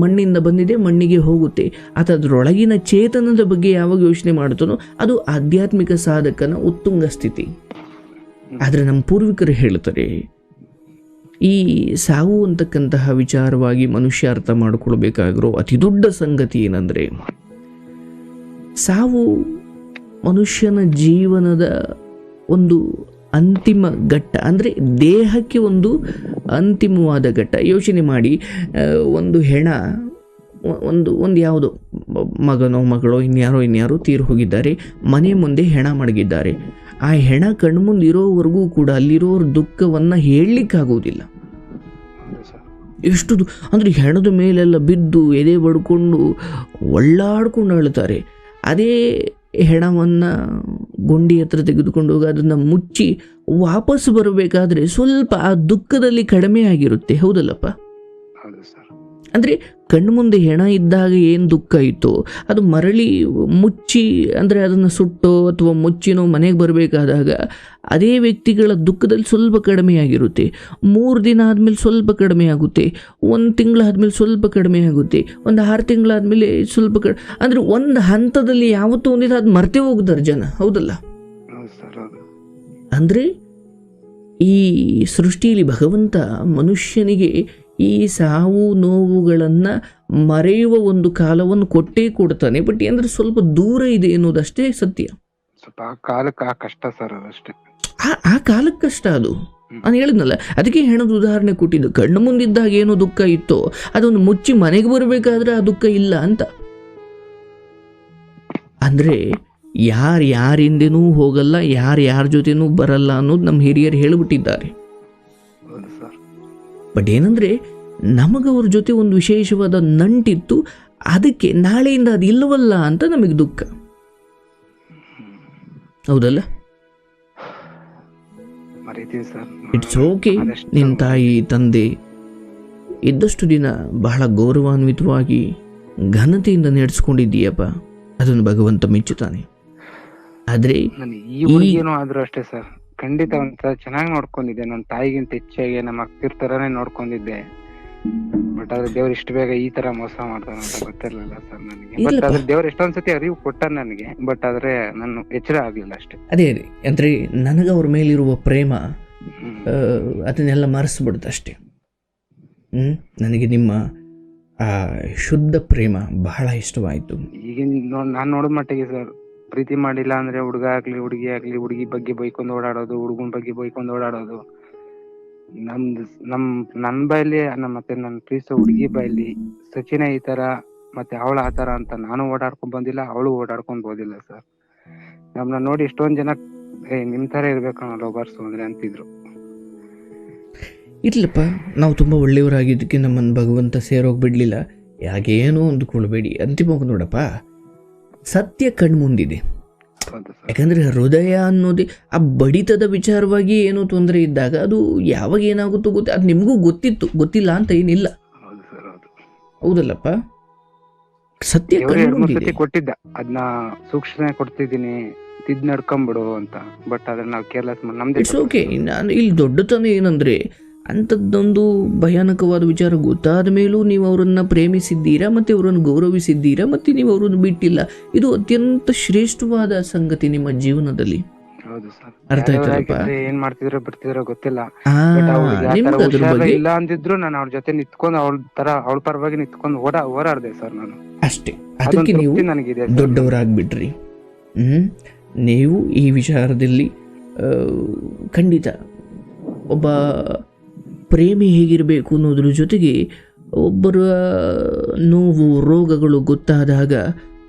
Speaker 1: ಮಣ್ಣಿಂದ ಬಂದಿದೆ, ಮಣ್ಣಿಗೆ ಹೋಗುತ್ತೆ. ಅದರೊಳಗಿನ ಚೇತನದ ಬಗ್ಗೆ ಯಾವಾಗ ಯೋಚನೆ ಮಾಡುತ್ತಾನೋ ಅದು ಆಧ್ಯಾತ್ಮಿಕ ಸಾಧಕನ ಉತ್ತುಂಗ ಸ್ಥಿತಿ. ಆದರೆ ನಮ್ಮ ಪೂರ್ವಿಕರು ಹೇಳ್ತಾರೆ ಈ ಸಾವು ಅಂತಕ್ಕಂತಹ ವಿಚಾರವಾಗಿ ಮನುಷ್ಯ ಅರ್ಥ ಮಾಡಿಕೊಳ್ಬೇಕಾಗಿರೋ ಅತಿ ದೊಡ್ಡ ಸಂಗತಿ ಏನಂದರೆ, ಸಾವು ಮನುಷ್ಯನ ಜೀವನದ ಒಂದು ಅಂತಿಮ ಘಟ್ಟ, ಅಂದರೆ ದೇಹಕ್ಕೆ ಒಂದು ಅಂತಿಮವಾದ ಘಟ್ಟ. ಯೋಚನೆ ಮಾಡಿ ಒಂದು ಹೆಣ ಒಂದು ಒಂದು ಯಾವುದೋ ಮಗನೋ, ಮಗಳೋ, ಇನ್ಯಾರೋ ಇನ್ಯಾರೋ ತೀರು ಹೋಗಿದ್ದಾರೆ. ಮನೆ ಮುಂದೆ ಹೆಣ ಮಡಗಿದ್ದಾರೆ. ಆ ಹೆಣ ಕಣ್ಮುಂದೆ ಇರೋವರೆಗೂ ಕೂಡ ಅಲ್ಲಿರೋರ ದುಃಖವನ್ನು ಹೇಳಲಿಕ್ಕಾಗೋದಿಲ್ಲ ಎಷ್ಟು ಅಂದರೆ ಹೆಣದ ಮೇಲೆಲ್ಲ ಬಿದ್ದು ಎದೆ ಬಡ್ಕೊಂಡು ಒಳ್ಳಾಡ್ಕೊಂಡು ಅಳ್ತಾರೆ. ಅದೇ ಹೆಣವನ್ನು ಗುಂಡಿ ಹತ್ರ ತೆಗೆದುಕೊಂಡು ಹೋಗಿ ಅದನ್ನು ಮುಚ್ಚಿ ವಾಪಸ್ ಬರಬೇಕಾದ್ರೆ ಸ್ವಲ್ಪ ಆ ದುಃಖದಲ್ಲಿ ಕಡಿಮೆ ಆಗಿರುತ್ತೆ. ಹೌದಲ್ಲಪ್ಪ? ಅಂದರೆ ಕಣ್ಮುಂದೆ ಹೆಣ ಇದ್ದಾಗ ಏನು ದುಃಖ ಇತ್ತು? ಅದು ಮರಳಿ ಮುಚ್ಚಿ ಅಂದರೆ ಅದನ್ನು ಸುಟ್ಟೋ ಅಥವಾ ಮುಚ್ಚಿನೋ ಮನೆಗೆ ಬರಬೇಕಾದಾಗ ಅದೇ ವ್ಯಕ್ತಿಗಳ ದುಃಖದಲ್ಲಿ ಸ್ವಲ್ಪ ಕಡಿಮೆ ಆಗಿರುತ್ತೆ. ಮೂರು ದಿನ ಆದಮೇಲೆ ಸ್ವಲ್ಪ ಕಡಿಮೆ ಆಗುತ್ತೆ. ಒಂದು ಆದಮೇಲೆ ಸ್ವಲ್ಪ ಕಡಿಮೆ ಆಗುತ್ತೆ. ಒಂದು ಆರು ತಿಂಗಳಾದಮೇಲೆ ಸ್ವಲ್ಪ ಕಡ ಅಂದರೆ ಒಂದು ಹಂತದಲ್ಲಿ ಯಾವತ್ತೂ ಒಂದಿಲ್ಲ ಅದು ಮರ್ತೇ ಹೋಗ್ತಾರೆ ಜನ ಹೌದಲ್ಲ? ಅಂದರೆ ಈ ಸೃಷ್ಟಿಯಲ್ಲಿ ಭಗವಂತ ಮನುಷ್ಯನಿಗೆ ಈ ಸಾವು ನೋವುಗಳನ್ನು ಮರೆಯುವ ಒಂದು ಕಾಲವನ್ನು ಕೊಟ್ಟೇ ಕೊಡ್ತಾನೆ. ಬಟ್ ಅಂದ್ರೆ ಸ್ವಲ್ಪ ದೂರ ಇದೆ ಅನ್ನೋದಷ್ಟೇ ಸತ್ಯ.
Speaker 2: ಸ್ವಲ್ಪ ಆ ಕಾಲಕ್ಕೆ ಆ ಕಷ್ಟ ಸರ್ ಅದಷ್ಟೇ.
Speaker 1: ಆ ಆ ಕಾಲಕ್ಕಷ್ಟ ಅದು. ನಾನು ಹೇಳಿದ್ನಲ್ಲ ಅದಕ್ಕೆ ಹೆಣದ ಉದಾಹರಣೆ ಕೊಟ್ಟಿದ್ದು. ಕಣ್ಣು ಮುಂದಿದ್ದಾಗ ಏನು ದುಃಖ ಇತ್ತೋ ಅದನ್ನು ಮುಚ್ಚಿ ಮನೆಗೆ ಬರಬೇಕಾದ್ರೆ ಆ ದುಃಖ ಇಲ್ಲ ಅಂತ. ಅಂದ್ರೆ ಯಾರು ಯಾರ ಹಿಂದೆನೂ ಹೋಗಲ್ಲ ಯಾರು ಯಾರ ಜೊತೆನೂ ಬರಲ್ಲ ಅನ್ನೋದು ನಮ್ಮ ಹಿರಿಯರು ಹೇಳಿಬಿಟ್ಟಿದ್ದಾರೆ. ಬಟ್ ಏನಂದ್ರೆ ನಮಗವ್ರ ಜೊತೆ ಒಂದು ವಿಶೇಷವಾದ ನಂಟಿತ್ತು ಅದಕ್ಕೆ ನಾಳೆಯಿಂದ ಅದು ಇಲ್ಲವಲ್ಲ ಅಂತ ನಮಗೆ ದುಃಖ. ಹೌದಲ್ಲ? ಇಟ್ಸ್ ಓಕೆ ನಿನ್ನ ತಾಯಿ ತಂದೆ ಇದ್ದಷ್ಟು ದಿನ ಬಹಳ ಗೌರವಾನ್ವಿತವಾಗಿ ಘನತೆಯಿಂದ ನಡೆಸ್ಕೊಂಡಿದ್ದೀಯಪ್ಪ. ಅದನ್ನು ಭಗವಂತ ಮೆಚ್ಚುತ್ತಾನೆ. ಆದ್ರೂ
Speaker 2: ಅಷ್ಟೇ ಸರ್. ಖಂಡಿತ ಒಂಥರ ಚೆನ್ನಾಗಿ ನೋಡ್ಕೊಂಡಿದ್ದೆ. ನನ್ನ ತಾಯಿಗಿಂತ ಹೆಚ್ಚಾಗಿ ನಮ್ಮ ಅಕ್ಕಿರ್ ತರಾನೇ ನೋಡ್ಕೊಂಡಿದ್ದೆ. ಬಟ್ ಆದ್ರೆ ದೇವ್ರು ಇಷ್ಟು ಬೇಗ ಈ ತರ ಮೋಸ ಮಾಡ್ತಾನೆ ಅಂತ ಗೊತ್ತಿರ್ಲಿಲ್ಲ ಸರ್ ನನಗೆ. ಬಟ್. ಆದ್ರೆ ದೇವ್ರು ಎಷ್ಟೊಂದ್ ಸತಿ ಅರಿವು ಕೊಟ್ಟ ನನಗೆ. ಬಟ್ ಆದ್ರೆ ನಾನು ಎಚ್ಚರ ಆಗ್ಲಿಲ್ಲ ಅಷ್ಟೇ.
Speaker 1: ಅದೇ ಅದೇ. ನನಗ ಅವ್ರ ಮೇಲಿರುವ ಪ್ರೇಮ ಅದನ್ನೆಲ್ಲ ಮರೆಸ್ಬಿಡುತ್ತೆ ಅಷ್ಟೇ. ಹ್ಮ್? ನನಗೆ ನಿಮ್ಮ ಆ ಶುದ್ಧ ಪ್ರೇಮ ಬಹಳ ಇಷ್ಟವಾಯಿತು.
Speaker 2: ಈಗಿನ ನಾನು ನಾನ್ ನೋಡಿದ ಮಟ್ಟಿಗೆ ಸರ್ ಪ್ರೀತಿ ಮಾಡಿಲ್ಲ ಅಂದ್ರೆ ಹುಡುಗ ಆಗ್ಲಿ, ಹುಡುಗಿ ಆಗ್ಲಿ, ಹುಡುಗಿ ಬಗ್ಗೆ ಬೈಕೊಂಡ್ ಓಡಾಡೋದು, ಹುಡುಗನ್ ಬಗ್ಗೆ ಬೈಕೊಂಡ್ ಓಡಾಡೋದು. ನಮ್ದು ನಮ್, ನನ್ ಬಾಯಲ್ಲಿ ಮತ್ತೆ ನನ್ ಪ್ರೀತಿಸೋ ಹುಡುಗಿ ಬಾಯಲ್ಲಿ ಸಚಿನ ಈ ತರ ಮತ್ತೆ ಅವಳ ಆ ತರ ಅಂತ ನಾನು ಓಡಾಡ್ಕೊಂಡ್ ಬಂದಿಲ್ಲ, ಅವಳು ಓಡಾಡ್ಕೊಂಡ್ ಬಂದಿಲ್ಲ ಸರ್. ನಮ್ನ ನೋಡಿ ಎಷ್ಟೊಂದ್ ಜನ, ಏ, ನಿಮ್ ತರ ಇರ್ಬೇಕು ಲೋಬರ್ಸ್ ಅಂದ್ರೆ ಅಂತಿದ್ರು.
Speaker 1: ಇರ್ಲಪ್ಪ, ನಾವು ತುಂಬ ಒಳ್ಳೆಯವರಾಗಿದ್ದಕ್ಕೆ ನಮ್ಮನ್ನು ಭಗವಂತ ಸೇರೋಗಿ ಬಿಡಲಿಲ್ಲ. ಯಾಗೇನೋ ಅಂದ್ಕೊಳ್ಬೇಡಿ. ಅಂತಿಮವಾಗಿ ನೋಡಪ್ಪ ಸತ್ಯ ಕಣ್ಮುಂದಿದೆ. ಯಾಕಂದ್ರೆ ಹೃದಯ ಅನ್ನೋದೇ ಆ ಬಡಿತದ ವಿಚಾರವಾಗಿ ಏನೋ ತೊಂದರೆ ಇದ್ದಾಗ ಅದು ಯಾವಾಗ ಏನಾಗುತ್ತೋ ಗೊತ್ತ ಅದು ನಿಮಗೂ ಗೊತ್ತಿತ್ತು ಗೊತ್ತಿಲ್ಲ ಅಂತ ಏನಿಲ್ಲ. ಹೌದಲ್ಲಪ್ಪ? ಸತ್ಯ
Speaker 2: ಕೊಟ್ಟಿದ್ದ. ಅದನ್ನ ಸೂಕ್ಷ್ಮ ಕೊಡ್ತಿದ್ದೀನಿ ತಿದ್ ನಡ್ಕೊಂಬಿಡು ಅಂತ. ಬಟ್ ಅದನ್ನ ನಾವು ಕೇರ್ಲೆಸ್ ನಮ್ದೇ
Speaker 1: ಇಟ್ಸ್ ಓಕೆ ನಾನು ಇಲ್ಲಿ ದೊಡ್ಡತನ ಏನಂದರೆ ಅಂಥದ್ದೊಂದು ಭಯಾನಕವಾದ ವಿಚಾರ ಗೊತ್ತಾದ ಮೇಲೂ ನೀವು ಅವರನ್ನು ಪ್ರೇಮಿಸಿದ್ದೀರಾ ಮತ್ತು ಅವರನ್ನು ಗೌರವಿಸಿದ್ದೀರಾ ಮತ್ತು ನೀವು ಅವರನ್ನು ಬಿಟ್ಟಿಲ್ಲ? ಇದು ಅತ್ಯಂತ ಶ್ರೇಷ್ಠವಾದ ಸಂಗತಿ ನಿಮ್ಮ ಜೀವನದಲ್ಲಿ. ಅರ್ಥ ಆಯ್ತಲ್ಲಪ್ಪ?
Speaker 2: ಏನ್ ಮಾಡ್ತಿದ್ರೋ ಬಿಡ್ತಿದ್ರೋ ಗೊತ್ತಿಲ್ಲ. ಇಲ್ಲ ಅಂದಿದ್ರು ನಾನು ಅವ್ಳ ಜೊತೆ ನಿಂತ್ಕೊಂಡು ಅವಳ ತರ ಅವಳ ಪರವಾಗಿ ನಿಂತ್ಕೊಂಡು ಓಡಾ ಓಡಾಡ್ದೆ ಸರ್ ನಾನು.
Speaker 1: ಅಷ್ಟೇ. ಅದಕ್ಕೆ ನೀವು. ದೊಡ್ಡವರಾಗ್ಬಿಟ್ರಿ. ಹ್ಮ್? ನೀವು ಈ ವಿಚಾರದಲ್ಲಿ ಖಂಡಿತ ಒಬ್ಬ ಪ್ರೇಮಿ ಹೇಗಿರಬೇಕು ಅನ್ನೋದ್ರ ಜೊತೆಗೆ ಒಬ್ಬರ ನೋವು ರೋಗಗಳು ಗೊತ್ತಾದಾಗ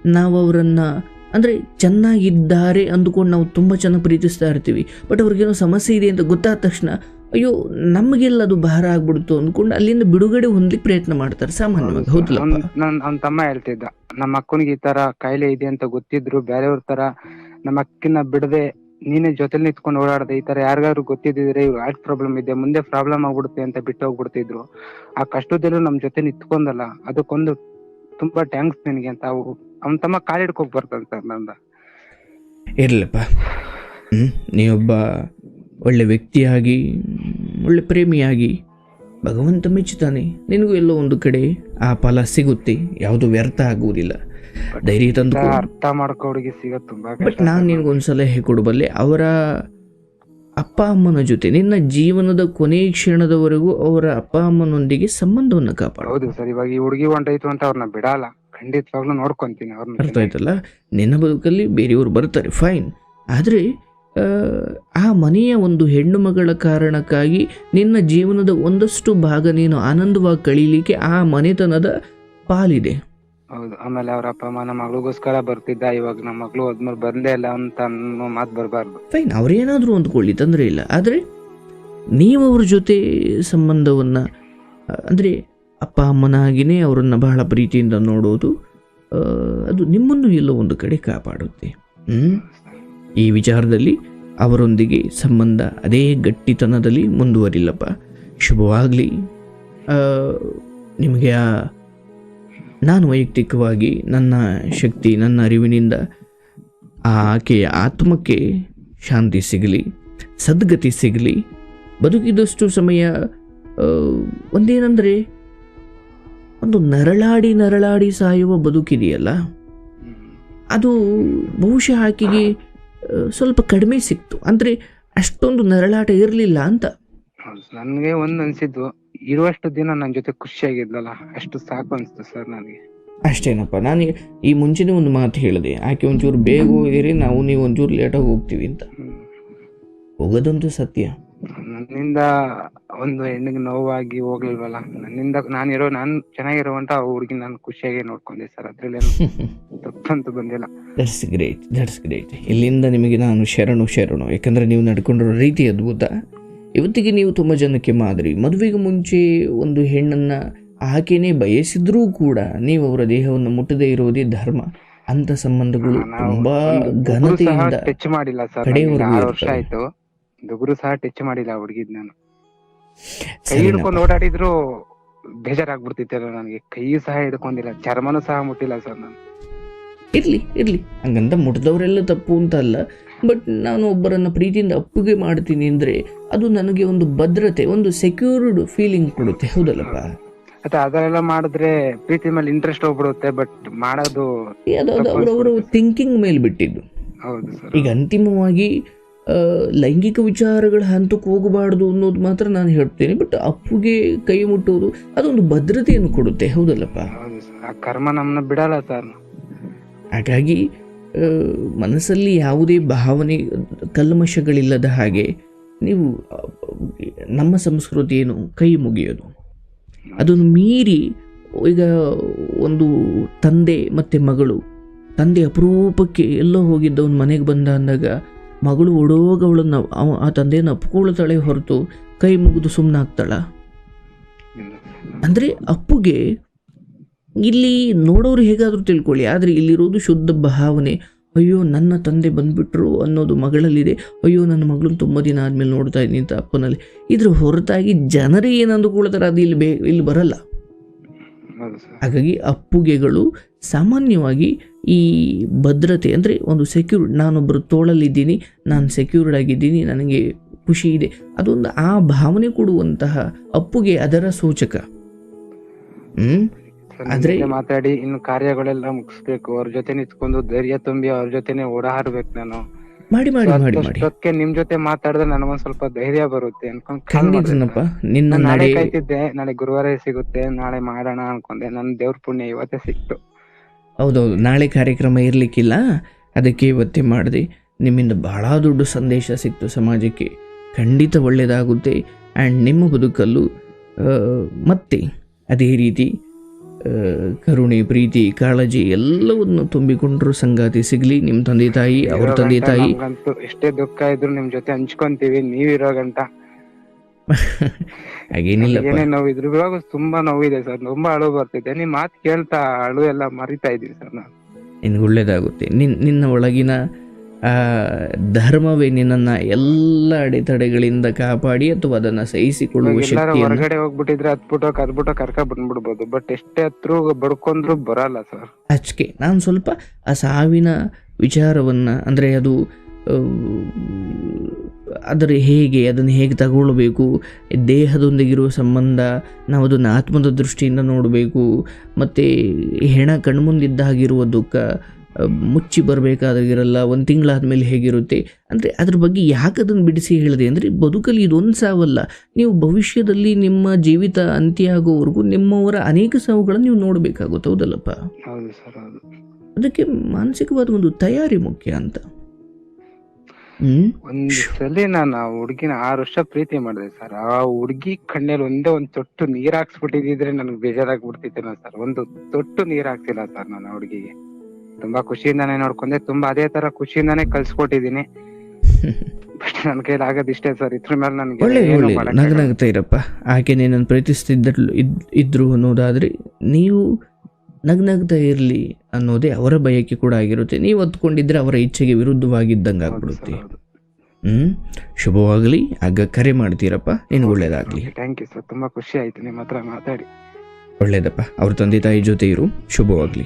Speaker 1: ನಾವು ಅವರನ್ನು ಅಂದರೆ ಚೆನ್ನಾಗಿದ್ದಾರೆ ಅಂದುಕೊಂಡು ನಾವು ತುಂಬ ಚೆನ್ನಾಗಿ ಪ್ರೀತಿಸ್ತಾ ಇರ್ತೀವಿ. ಬಟ್ ಅವ್ರಿಗೇನೋ ಸಮಸ್ಯೆ ಇದೆ ಅಂತ ಗೊತ್ತಾದ ತಕ್ಷಣ ಅಯ್ಯೋ ನಮಗೆಲ್ಲ ಅದು ಭಾರ ಆಗ್ಬಿಡ್ತು ಅಂದ್ಕೊಂಡು ಅಲ್ಲಿಂದ ಬಿಡುಗಡೆ ಹೊಂದಲಿಕ್ಕೆ ಪ್ರಯತ್ನ ಮಾಡ್ತಾರೆ ಸಾಮಾನ್ಯವಾಗಿ. ಹೌದಲ್ಲ
Speaker 2: ನನ್ನ ನನ್ನ ಅವ್ನ್ ತಮ್ಮ ಹೇಳ್ತಿದ್ದ ನಮ್ಮ ಅಕ್ಕನಿಗೆ ಈ ತರ ಕಾಯಿಲೆ ಇದೆ ಅಂತ ಗೊತ್ತಿದ್ರು ಬೇರೆಯವ್ರ ತರ ನಮ್ಮ ಅಕ್ಕಿನ ಬಿಡದೆ ನೀನೇ ಜೊತೆಲಿ ನಿಂತ್ಕೊಂಡು ಓಡಾಡ್ದೆ, ಈ ತರ ಯಾರಿಗಾದ್ರು ಗೊತ್ತಿದ್ರೆ ಇವ್ರು ಹಾರ್ಟ್ ಪ್ರಾಬ್ಲಮ್ ಇದೆ, ಮುಂದೆ ಪ್ರಾಬ್ಲಮ್ ಆಗ್ಬಿಡುತ್ತೆ ಅಂತ ಬಿಟ್ಟು ಹೋಗ್ಬಿಡ್ತಿದ್ರು ಆ ಕಷ್ಟದಲ್ಲೂ ನಮ್ ಜೊತೆ ನಿಂತ್ಕೊಂಡಲ್ಲ, ಅದಕ್ಕೊಂದು ತುಂಬಾ ಟ್ಯಾಂಕ್ಸ್ ನಿನಗೆ ಅಂತ ಅವು, ಅವ್ನ ತಮ್ಮ ಬರ್ತಾನೆ ಸರ್ ನಂದ.
Speaker 1: ಇರಲಪ್ಪ. ಹ್ಞೂ ನೀವೊಬ್ಬ ಒಳ್ಳೆ ವ್ಯಕ್ತಿಯಾಗಿ, ಒಳ್ಳೆ ಪ್ರೇಮಿಯಾಗಿ, ಭಗವಂತ ಮೆಚ್ಚುತ್ತಾನೆ ನಿನಗೂ ಎಲ್ಲೋ ಒಂದು ಕಡೆ ಆ ಫಲ ಸಿಗುತ್ತೆ, ಯಾವುದು ವ್ಯರ್ಥ ಆಗುವುದಿಲ್ಲ. ಧೈರ್ಯ ತಂದು
Speaker 2: ಅರ್ಥ ಮಾಡ್ಕೋ ಹುಡುಗಿ ಸಿಗೋದ್ ತುಂಬಾ
Speaker 1: ಬಟ್ ನಾನು ನಿನಗೊಂದು ಸಲಹೆ ಕೊಡಬಲ್ಲೆ ಅವರ ಅಪ್ಪ ಅಮ್ಮನ ಜೊತೆ ನಿನ್ನ ಜೀವನದ ಕೊನೆ ಕ್ಷಣದವರೆಗೂ ಅವರ ಅಪ್ಪ ಅಮ್ಮನೊಂದಿಗೆ ಸಂಬಂಧವನ್ನು ಕಾಪಾಡು.
Speaker 2: ಹೌದು ಸರ್ ಇವಾಗ ಈ ಹುಡುಗಿ ಒಂಟೈತು ಅಂತ ಅವ್ರನ್ನ ಬಿಡಲ್ಲ. ಖಂಡಿತವಾಗ್ಲೂ ನೋಡ್ಕೊಂತೀನಿ
Speaker 1: ಅರ್ಥ
Speaker 2: ಅವ್ರನ್ನ
Speaker 1: ಆಯ್ತಲ್ಲ? ನಿನ್ನ ಬದುಕಲ್ಲಿ ಬೇರೆಯವರು ಬರ್ತಾರೆ ಫೈನ್ ಆದರೆ ಆ ಮನೆಯ ಒಂದು ಹೆಣ್ಣು ಮಗಳ ಕಾರಣಕ್ಕಾಗಿ ನಿನ್ನ ಜೀವನದ ಒಂದಷ್ಟು ಭಾಗ ನೀನು ಆನಂದವಾಗಿ ಕಳೀಲಿಕ್ಕೆ ಆ ಮನೆತನದ ಪಾಲಿದೆ.
Speaker 2: ಹೌದು. ಆಮೇಲೆ ಅವ್ರ ಅಪ್ಪ ಅಮ್ಮ ನಮ್ಮ ಮಗಳಿಗೋಸ್ಕರ ಬರ್ತಿದ್ದ. ಇವಾಗ ನಮ್ಮ ಮಗಳು ಹೋದ್ಮೇಲೆ ಬರ್ಲೇ ಇಲ್ಲ ಅಂತ ಅನ್ನೋ ಮಾತು ಬರಬಾರ್ದು.
Speaker 1: ಫೈನ್ ಅವರೇನಾದರೂ ಅಂದ್ಕೊಳ್ಳಿ ತೊಂದರೆ ಇಲ್ಲ. ಆದರೆ ನೀವು ಅವ್ರ ಜೊತೆ ಸಂಬಂಧವನ್ನು ಅಂದರೆ ಅಪ್ಪ ಅಮ್ಮನಾಗಿಯೇ ಅವರನ್ನು ಬಹಳ ಪ್ರೀತಿಯಿಂದ ನೋಡೋದು ಅದು ನಿಮ್ಮನ್ನು ಎಲ್ಲೋ ಒಂದು ಕಡೆ ಕಾಪಾಡುತ್ತೆ? ಈ ವಿಚಾರದಲ್ಲಿ ಅವರೊಂದಿಗೆ ಸಂಬಂಧ ಅದೇ ಗಟ್ಟಿತನದಲ್ಲಿ ಮುಂದುವರಿಲ್ಲಪ್ಪ. ಶುಭವಾಗಲಿ. ನಿಮಗೆ ಆ ನಾನು ವೈಯಕ್ತಿಕವಾಗಿ ನನ್ನ ಶಕ್ತಿ, ನನ್ನ ಅರಿವಿನಿಂದ ಆ ಆಕೆಯ ಆತ್ಮಕ್ಕೆ ಶಾಂತಿ ಸಿಗಲಿ, ಸದ್ಗತಿ ಸಿಗಲಿ. ಬದುಕಿದಷ್ಟು ಸಮಯ ಒಂದೇನೆಂದರೆ, ಒಂದು ನರಳಾಡಿ ನರಳಾಡಿ ಸಾಯುವ ಬದುಕಿದೆಯಲ್ಲ? ಅದು ಬಹುಶಃ ಆಕೆಗೆ ಸ್ವಲ್ಪ ಕಡಿಮೆ ಸಿಕ್ತು. ಅಂದರೆ ಅಷ್ಟೊಂದು ನರಳಾಟ ಇರಲಿಲ್ಲ ಅಂತ.
Speaker 2: ನನಗೆ ಒಂದ್ ಅನ್ಸಿದ್ದು ಇರುವಷ್ಟು ದಿನ ನನ್ನ ಜೊತೆ ಖುಷಿಯಾಗಿದ್ಲಲ್ಲ ಅಷ್ಟು ಸಾಕು ಅನಿಸ್ತು ಸರ್ ನನಗೆ.
Speaker 1: ಅಷ್ಟೇನಪ್ಪ ನಾನು ಈ ಮುಂಚೆನೇ ಒಂದು ಮಾತು ಹೇಳಿದೆ ಆಕೆ ಒಂಚೂರು ಬೇಗ ಹೋಗಿರಿ ನಾವು ನೀವು ಒಂಚೂರು ಲೇಟಾಗಿ ಹೋಗ್ತೀವಿ ಅಂತ. ಹೋಗೋದಂತೂ ಸತ್ಯ.
Speaker 2: ನನ್ನಿಂದ ಒಂದು ಹೆಣ್ಣಿಗೆ ನೋವಾಗಿ ಹೋಗ್ಲಿಲ್ವಲ್ಲ ನನ್ನಿಂದ ನಾನಿರೋ ನಾನು ಚೆನ್ನಾಗಿರುವಂತ ಆ ಹುಡುಗಿ ನಾನು ಖುಷಿಯಾಗಿ ನೋಡ್ಕೊಂಡೆ ಸರ್ ಅದ್ರಲ್ಲಿ ತಪ್ಪಂತೂ ಬಂದಿಲ್ಲ.
Speaker 1: ದಟ್ಸ್ ಗ್ರೇಟ್ ದಟ್ಸ್ ಗ್ರೇಟ್ ಇಲ್ಲಿಂದ ನಿಮಗೆ ನಾನು ಶರಣು ಶರಣು ಯಾಕಂದ್ರೆ ನೀವು ನಡ್ಕೊಂಡಿರೋ ರೀತಿ ಅದ್ಭುತ. ಇವತ್ತಿಗೆ ನೀವು ತುಂಬ ಜನಕ್ಕೆ ಮಾದರಿ. ಮದುವೆಗೆ ಮುಂಚೆ ಒಂದು ಹೆಣ್ಣನ್ನು ಆಕೆನೇ ಬಯಸಿದ್ರೂ ಕೂಡ ನೀವು ಅವರ ದೇಹವನ್ನು ಮುಟ್ಟದೇ ಇರುವುದೇ ಧರ್ಮ. ಅಂತ ಸಂಬಂಧಗಳು ತುಂಬಾ ಘನತೆಯಿಂದ
Speaker 2: ಟಚ್ ಮಾಡಿಲ್ಲ ಸರ್ ಆರು ವರ್ಷ ಆಯ್ತು. ದುಗುರು ಸಹ ಟಚ್ ಮಾಡಿಲ್ಲ ಹುಡುಗಿದ್ ನಾನು. ಕೈ. ಹಿಡ್ಕೊಂಡು ಓಡಾಡಿದ್ರು ಬೇಜಾರಾಗ್ಬಿಡ್ತಿತ್ತಲ್ಲ ನನಗೆ. ಕೈ ಸಹ ಹಿಡ್ಕೊಂಡಿಲ್ಲ ಚರ್ಮನೂ ಸಹ ಮುಟ್ಟಿಲ್ಲ ಸರ್ ನಾನು.
Speaker 1: ಇರ್ಲಿ ಇರ್ಲಿ. ಹಂಗಂತ ಮುಟ್ಟದವರೆಲ್ಲ ತಪ್ಪು ಅಂತ ಅಲ್ಲ. ಬಟ್ ನಾನು ಒಬ್ಬರನ್ನ ಪ್ರೀತಿಯಿಂದ ಅಪ್ಪುಗೆ ಮಾಡ್ತೀನಿ ಅಂದ್ರೆ ಅದು ನನಗೆ ಒಂದು ಭದ್ರತೆ ಒಂದು ಸೆಕ್ಯೂರ್ಡ್ ಫೀಲಿಂಗ್ ಕೊಡುತ್ತೆ. ಹೌದಲ್ಲಪ್ಪ?
Speaker 2: ಮತ್ತೆ ಅದೆಲ್ಲ ಮಾಡಿದ್ರೆ ಪ್ರೀತಿ ಮೇಲೆ ಇಂಟ್ರೆಸ್ಟ್ ಹೋಗ್ಬಿಡುತ್ತೆ ಬಟ್ ಮಾಡೋದು
Speaker 1: ಅವರವರ ಥಿಂಕಿಂಗ್ ಮೇಲೆ ಬಿಟ್ಟಿದ್ದು. ಈಗ ಅಂತಿಮವಾಗಿ ಲೈಂಗಿಕ ವಿಚಾರಗಳ ಹಂತಕ್ಕೆ ಹೋಗಬಾರ್ದು ಅನ್ನೋದು ಮಾತ್ರ ನಾನು ಹೇಳ್ತೇನೆ ಬಟ್ ಅಪ್ಪುಗೆ ಕೈ ಮುಟ್ಟೋದು ಅದೊಂದು ಭದ್ರತೆಯನ್ನು ಕೊಡುತ್ತೆ. ಹೌದಲ್ಲಪ್ಪ?
Speaker 2: ಆ ಕರ್ಮ ನಮ್ಮನ್ನ ಬಿಡಲ್ಲ ಸರ್
Speaker 1: ಹಾಗಾಗಿ ಮನಸ್ಸಲ್ಲಿ ಯಾವುದೇ ಭಾವನೆ ಕಲ್ಮಶಗಳಿಲ್ಲದ ಹಾಗೆ ನೀವು ನಮ್ಮ ಸಂಸ್ಕೃತಿಯನ್ನು ಕೈ ಮುಗಿಯೋದು. ಅದನ್ನು ಮೀರಿ ಈಗ ಒಂದು ತಂದೆ ಮತ್ತು ಮಗಳು ತಂದೆ ಅಪರೂಪಕ್ಕೆ ಎಲ್ಲೋ ಹೋಗಿದ್ದವನು ಮನೆಗೆ ಬಂದ ಅಂದಾಗ ಮಗಳು ಓಡೋಗವಳನ್ನು ಅವ ಆ ತಂದೆಯನ್ನು ಅಪ್ಕೊಳ್ತಾಳೆ ಹೊರತು ಕೈ ಮುಗಿದು ಸುಮ್ಮನಾಗ್ತಾಳ ಅಂದರೆ ಅಪ್ಪುಗೆ ಇಲ್ಲಿ ನೋಡೋರು ಹೇಗಾದರೂ ತಿಳ್ಕೊಳ್ಳಿ ಆದರೆ ಇಲ್ಲಿರೋದು ಶುದ್ಧ ಭಾವನೆ. ಅಯ್ಯೋ ನನ್ನ ತಂದೆ ಬಂದುಬಿಟ್ರು ಅನ್ನೋದು ಮಗಳಲ್ಲಿದೆ. ಅಯ್ಯೋ ನನ್ನ ಮಗಳನ್ನ ತುಂಬ ದಿನ ಆದಮೇಲೆ ನೋಡ್ತಾ ಇದ್ದೀನಿ ಅಂತ ಅಪ್ಪನಲ್ಲಿ. ಇದ್ರ ಹೊರತಾಗಿ ಜನರೇ ಏನು ಅಂದುಕೊಳ್ತಾರೆ ಅದು ಇಲ್ಲಿ ಬೇ ಇಲ್ಲಿ ಬರಲ್ಲ. ಹಾಗಾಗಿ ಅಪ್ಪುಗೆಗಳು ಸಾಮಾನ್ಯವಾಗಿ ಈ ಭದ್ರತೆ ಅಂದರೆ ಒಂದು ಸೆಕ್ಯೂರ್ಡ್ ನಾನೊಬ್ಬರು ತೋಳಲ್ಲಿದ್ದೀನಿ ನಾನು ಸೆಕ್ಯೂರ್ಡ್ ಆಗಿದ್ದೀನಿ ನನಗೆ ಖುಷಿ ಇದೆ. ಅದೊಂದು ಆ ಭಾವನೆ ಕೊಡುವಂತಹ ಅಪ್ಪುಗೆ ಅದರ ಸೂಚಕ.
Speaker 2: ನಿಮ್
Speaker 1: ಆದ್ರೆ-
Speaker 2: ಮಾತಾಡಿ ಇನ್ನು ಕಾರ್ಯಗಳೆಲ್ಲ ಮುಗಿಸ್ಬೇಕು. ಅವ್ರ ಜೊತೆ ನಿಂತ್ಕೊಂಡು ಧೈರ್ಯ ತುಂಬಿ ಅವ್ರ ಜೊತೆನೆ ಓಡಾಡ್ಬೇಕು ನಾನು.
Speaker 1: ಮಾಡಿ ಮಾಡಿ ಮಾಡಿ ಮಾಡಿ.
Speaker 2: ಅದಕ್ಕೆ ನಿಮ್ ಜೊತೆ ಮಾತಾಡಿದ್ರೆ ನನಗೊಂದ್ ಸ್ವಲ್ಪ ಧೈರ್ಯ ಬರುತ್ತೆ. ಅನ್ಕೊಂಡ್
Speaker 1: ನಿನ್ನ
Speaker 2: ನಾಳೆ ಕಾಯ್ತಿದ್ದೆ ನಾಳೆ ಗುರುವಾರ ಸಿಗುತ್ತೆ ನಾಳೆ ಮಾಡೋಣ ಅನ್ಕೊಂಡೆ. ನನ್ ದೇವ್ರ ಪುಣ್ಯ ಇವತ್ತೇ ಸಿಕ್ತು.
Speaker 1: ಹೌದೌದು ನಾಳೆ ಕಾರ್ಯಕ್ರಮ ಇರ್ಲಿಕ್ಕಿಲ್ಲ ಅದಕ್ಕೆ ಇವತ್ತೇ ಮಾಡಿದೆ. ನಿಮ್ಮಿಂದ ಬಹಳ ದೊಡ್ಡ ಸಂದೇಶ ಸಿಕ್ತು ಸಮಾಜಕ್ಕೆ. ಖಂಡಿತ ಒಳ್ಳೆಯದಾಗುತ್ತೆ ಆ್ಯಂಡ್ ನಿಮ್ಮ ಬದುಕಲ್ಲೂ ಮತ್ತೆ ಅದೇ ರೀತಿ ಕರುಣೆ ಪ್ರೀತಿ ಕಾಳಜಿ ಎಲ್ಲವನ್ನು ತುಂಬಿಕೊಂಡ್ರು ಸಂಗಾತಿ ಸಿಗ್ಲಿ. ನಿಮ್ಮ ತಂದೆ ತಾಯಿ ಅವ್ರ ತಂದೆ ತಾಯಿ.
Speaker 2: ಎಷ್ಟೇ ದುಃಖ ಇದ್ರು ನಿಮ್ ಜೊತೆ ಹಂಚ್ಕೊಂತೀವಿ ನೀವಿರೋ ಗಂಟ
Speaker 1: ಹಾಗೇನಿಲ್ಲಪ್ಪ.
Speaker 2: ಏನೇ ನೋವಿದ್ರು ಇವಾಗ ತುಂಬಾ ನೋವಿದೆ ಸರ್. ತುಂಬಾ ಅಳು ಬರ್ತಿದೆ. ನಿಮ್ ಮಾತು ಕೇಳ್ತಾ ಅಳು ಎಲ್ಲ ಮರಿತಾ ಇದೀವಿ ಸರ್ ನಾನು.
Speaker 1: ನಿನ್ಗೆ ಒಳ್ಳೇದಾಗುತ್ತೆ. ನಿನ್ ನಿನ್ನ ಒಳಗಿನ ಧರ್ಮವೇ ನಿನ್ನನ್ನು ಎಲ್ಲ ಅಡೆತಡೆಗಳಿಂದ ಕಾಪಾಡಿ ಅಥವಾ ಅದನ್ನ ಸಹಿಸಿಕೊಳ್ಳುವ ಶಕ್ತಿ
Speaker 2: ಹೊರಗಡೆ ಹೋಗ್ಬಿಟ್ಟಿದ್ರೆ ಹತ್ಬಿಟ್ಟು ಕದ್ಬಿಟ್ಟು ಕರ್ಕ ಬಂದ್ಬಿಡ್ಬೋದು. ಬಟ್ ಎಷ್ಟೇ ಹತ್ರ ಬಡ್ಕೊಂಡ್ರು ಬರಲ್ಲ ಸರ್
Speaker 1: ಅಚ್ಕೆ. ನಾನು ಸ್ವಲ್ಪ ಆ ಸಾವಿನ ವಿಚಾರವನ್ನ ಅಂದ್ರೆ ಅದು ಆ, ಅದರ ಹೇಗೆ ಅದನ್ನು ಹೇಗೆ ತಗೊಳ್ಬೇಕು ದೇಹದೊಂದಿಗಿರುವ ಸಂಬಂಧ ನಾವು ಅದನ್ನು ಆತ್ಮದ ದೃಷ್ಟಿಯಿಂದ ನೋಡಬೇಕು ಮತ್ತು ಹೆಣ ಕಣ್ಮುಂದಿದ್ದಾಗಿರುವ ದುಃಖ ಆ, ಮುಚ್ಚಿ ಬರಬೇಕಾದಾಗಿರಲ್ಲ ಒಂದು ತಿಂಗಳಾದಮೇಲೆ ಹೇಗಿರುತ್ತೆ? ಅಂದರೆ ಅದ್ರ ಬಗ್ಗೆ ಯಾಕೆ ಅದನ್ನು ಬಿಡಿಸಿ ಹೇಳಿದೆ ಅಂದರೆ ಬದುಕಲ್ಲಿ ಇದೊಂದು ಸಾವಲ್ಲ. ನೀವು ಭವಿಷ್ಯದಲ್ಲಿ ನಿಮ್ಮ ಜೀವಿತ ಅಂತ್ಯ ಆಗೋವರೆಗೂ ನಿಮ್ಮವರ ಅನೇಕ ಸಾವುಗಳನ್ನು ನೀವು ನೋಡಬೇಕಾಗುತ್ತೆ ಹೌದಲ್ಲಪ್ಪ?
Speaker 2: ಹೌದು ಸರ್ ಹೌದು.
Speaker 1: ಅದಕ್ಕೆ ಮಾನಸಿಕವಾದ ಒಂದು ತಯಾರಿ ಮುಖ್ಯ ಅಂತ.
Speaker 2: ಒಂದ್ ಸಲ ನಾನು ಆ ಹುಡ್ಗಿನ ಆರು ವರ್ಷ ಪ್ರೀತಿ ಮಾಡಿದೆ ಸರ್. ಆ ಹುಡುಗಿ ಕಣ್ಣಲ್ಲಿ ಒಂದೇ ಒಂದು ತೊಟ್ಟು ನೀರ್ ಹಾಕ್ಸ್ಬಿಟ್ಟಿದ್ರೆ ನನ್ಗೆ ಬೇಜಾರಾಗ್ಬಿಡ್ತಿತ್ತೇನೋ ಸರ್. ಒಂದು ತೊಟ್ಟು ನೀರ್ ಹಾಕ್ಸಿಲ್ಲ ಸರ್ ನಾನು ಆ ಹುಡ್ಗಿಗೆ. ತುಂಬಾ ಖುಷಿಯಿಂದಾನೆ ನೋಡ್ಕೊಂಡೆ. ತುಂಬಾ ಅದೇ ತರ ಖುಷಿಯಿಂದಾನೇ ಕಲ್ಸ್ಕೊಟ್ಟಿದೀನಿ ಬಟ್ ನನ್ ಕೈಲಿ ಆಗೋದ್ ಇಷ್ಟೇ ಸರ್ ಇದ್ರ ಮೇಲೆ ನನ್ಗೆ
Speaker 1: ಒಳ್ಳೆ. ಇರಪ್ಪ. ಆಕೆ ಇದ್ರು ಅನ್ನೋದಾದ್ರೆ ನೀವು ನಗ್ನಗ್ತಾ ಇರಲಿ ಅನ್ನೋದೇ ಅವರ ಬಯಕೆ ಕೂಡ ಆಗಿರುತ್ತೆ. ನೀವು ಹೊತ್ಕೊಂಡಿದ್ರೆ ಅವರ ಇಚ್ಛೆಗೆ ವಿರುದ್ಧವಾಗಿದ್ದಂಗೆ ಆಗ್ಬಿಡುತ್ತೆ. ಹ್ಮ್? ಶುಭವಾಗಲಿ. ಆಗ ಕರೆ ಮಾಡ್ತೀರಪ್ಪ. ನಿನಗೆ ಒಳ್ಳೇದಾಗಲಿ.
Speaker 2: ಥ್ಯಾಂಕ್ ಯು ಸರ್ ತುಂಬಾ ಖುಷಿ ಆಯ್ತು ನಿಮ್ಮ ಹತ್ರ ಮಾತಾಡಿ.
Speaker 1: ಒಳ್ಳೇದಪ್ಪ. ಅವ್ರ ತಂದೆ ತಾಯಿ ಜೊತೆ ಇರು. ಶುಭವಾಗಲಿ.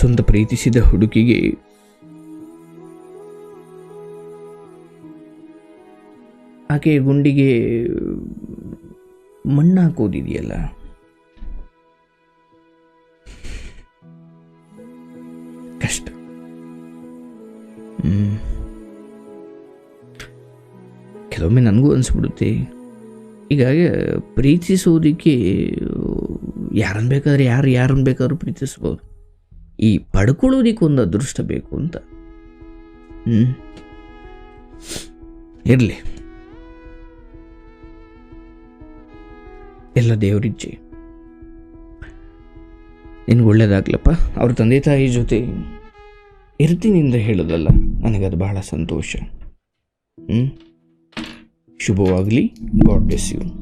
Speaker 1: ಸ್ವಂತ ಪ್ರೀತಿಸಿದ ಹುಡುಕಿಗೆ ಆಕೆಯ ಗುಂಡಿಗೆ ಮಣ್ಣು ಹಾಕೋದಿದೆಯಲ್ಲ ಕಷ್ಟ ಕೆಲವೊಮ್ಮೆ ನನಗೂ ಅನಿಸ್ಬಿಡುತ್ತೆ. ಈಗ ಪ್ರೀತಿಸೋದಕ್ಕೆ ಯಾರನ್ನು ಬೇಕಾದ್ರೆ ಯಾರು, ಯಾರನ್ನು ಬೇಕಾದ್ರೂ ಪ್ರೀತಿಸ್ಬೋದು. ಈ ಪಡ್ಕೊಳ್ಳೋದಕ್ಕೆ ಒಂದು ಅದೃಷ್ಟ ಬೇಕು ಅಂತ. ಹ್ಞೂ ಇರಲಿ. ಎಲ್ಲ ದೇವರಿಜ್ಜೆ ನಿನ್ಗೆ ಒಳ್ಳೇದಾಗ್ಲಪ್ಪ. ಅವ್ರ ತಂದೆ ತಾಯಿ ಜೊತೆ ಇರ್ತೀನಿ ಅಂತ ಹೇಳೋದಲ್ಲ ನನಗದು ಬಹಳ ಸಂತೋಷ. ಹ್ಞೂ ಶುಭವಾಗಲಿ. God bless you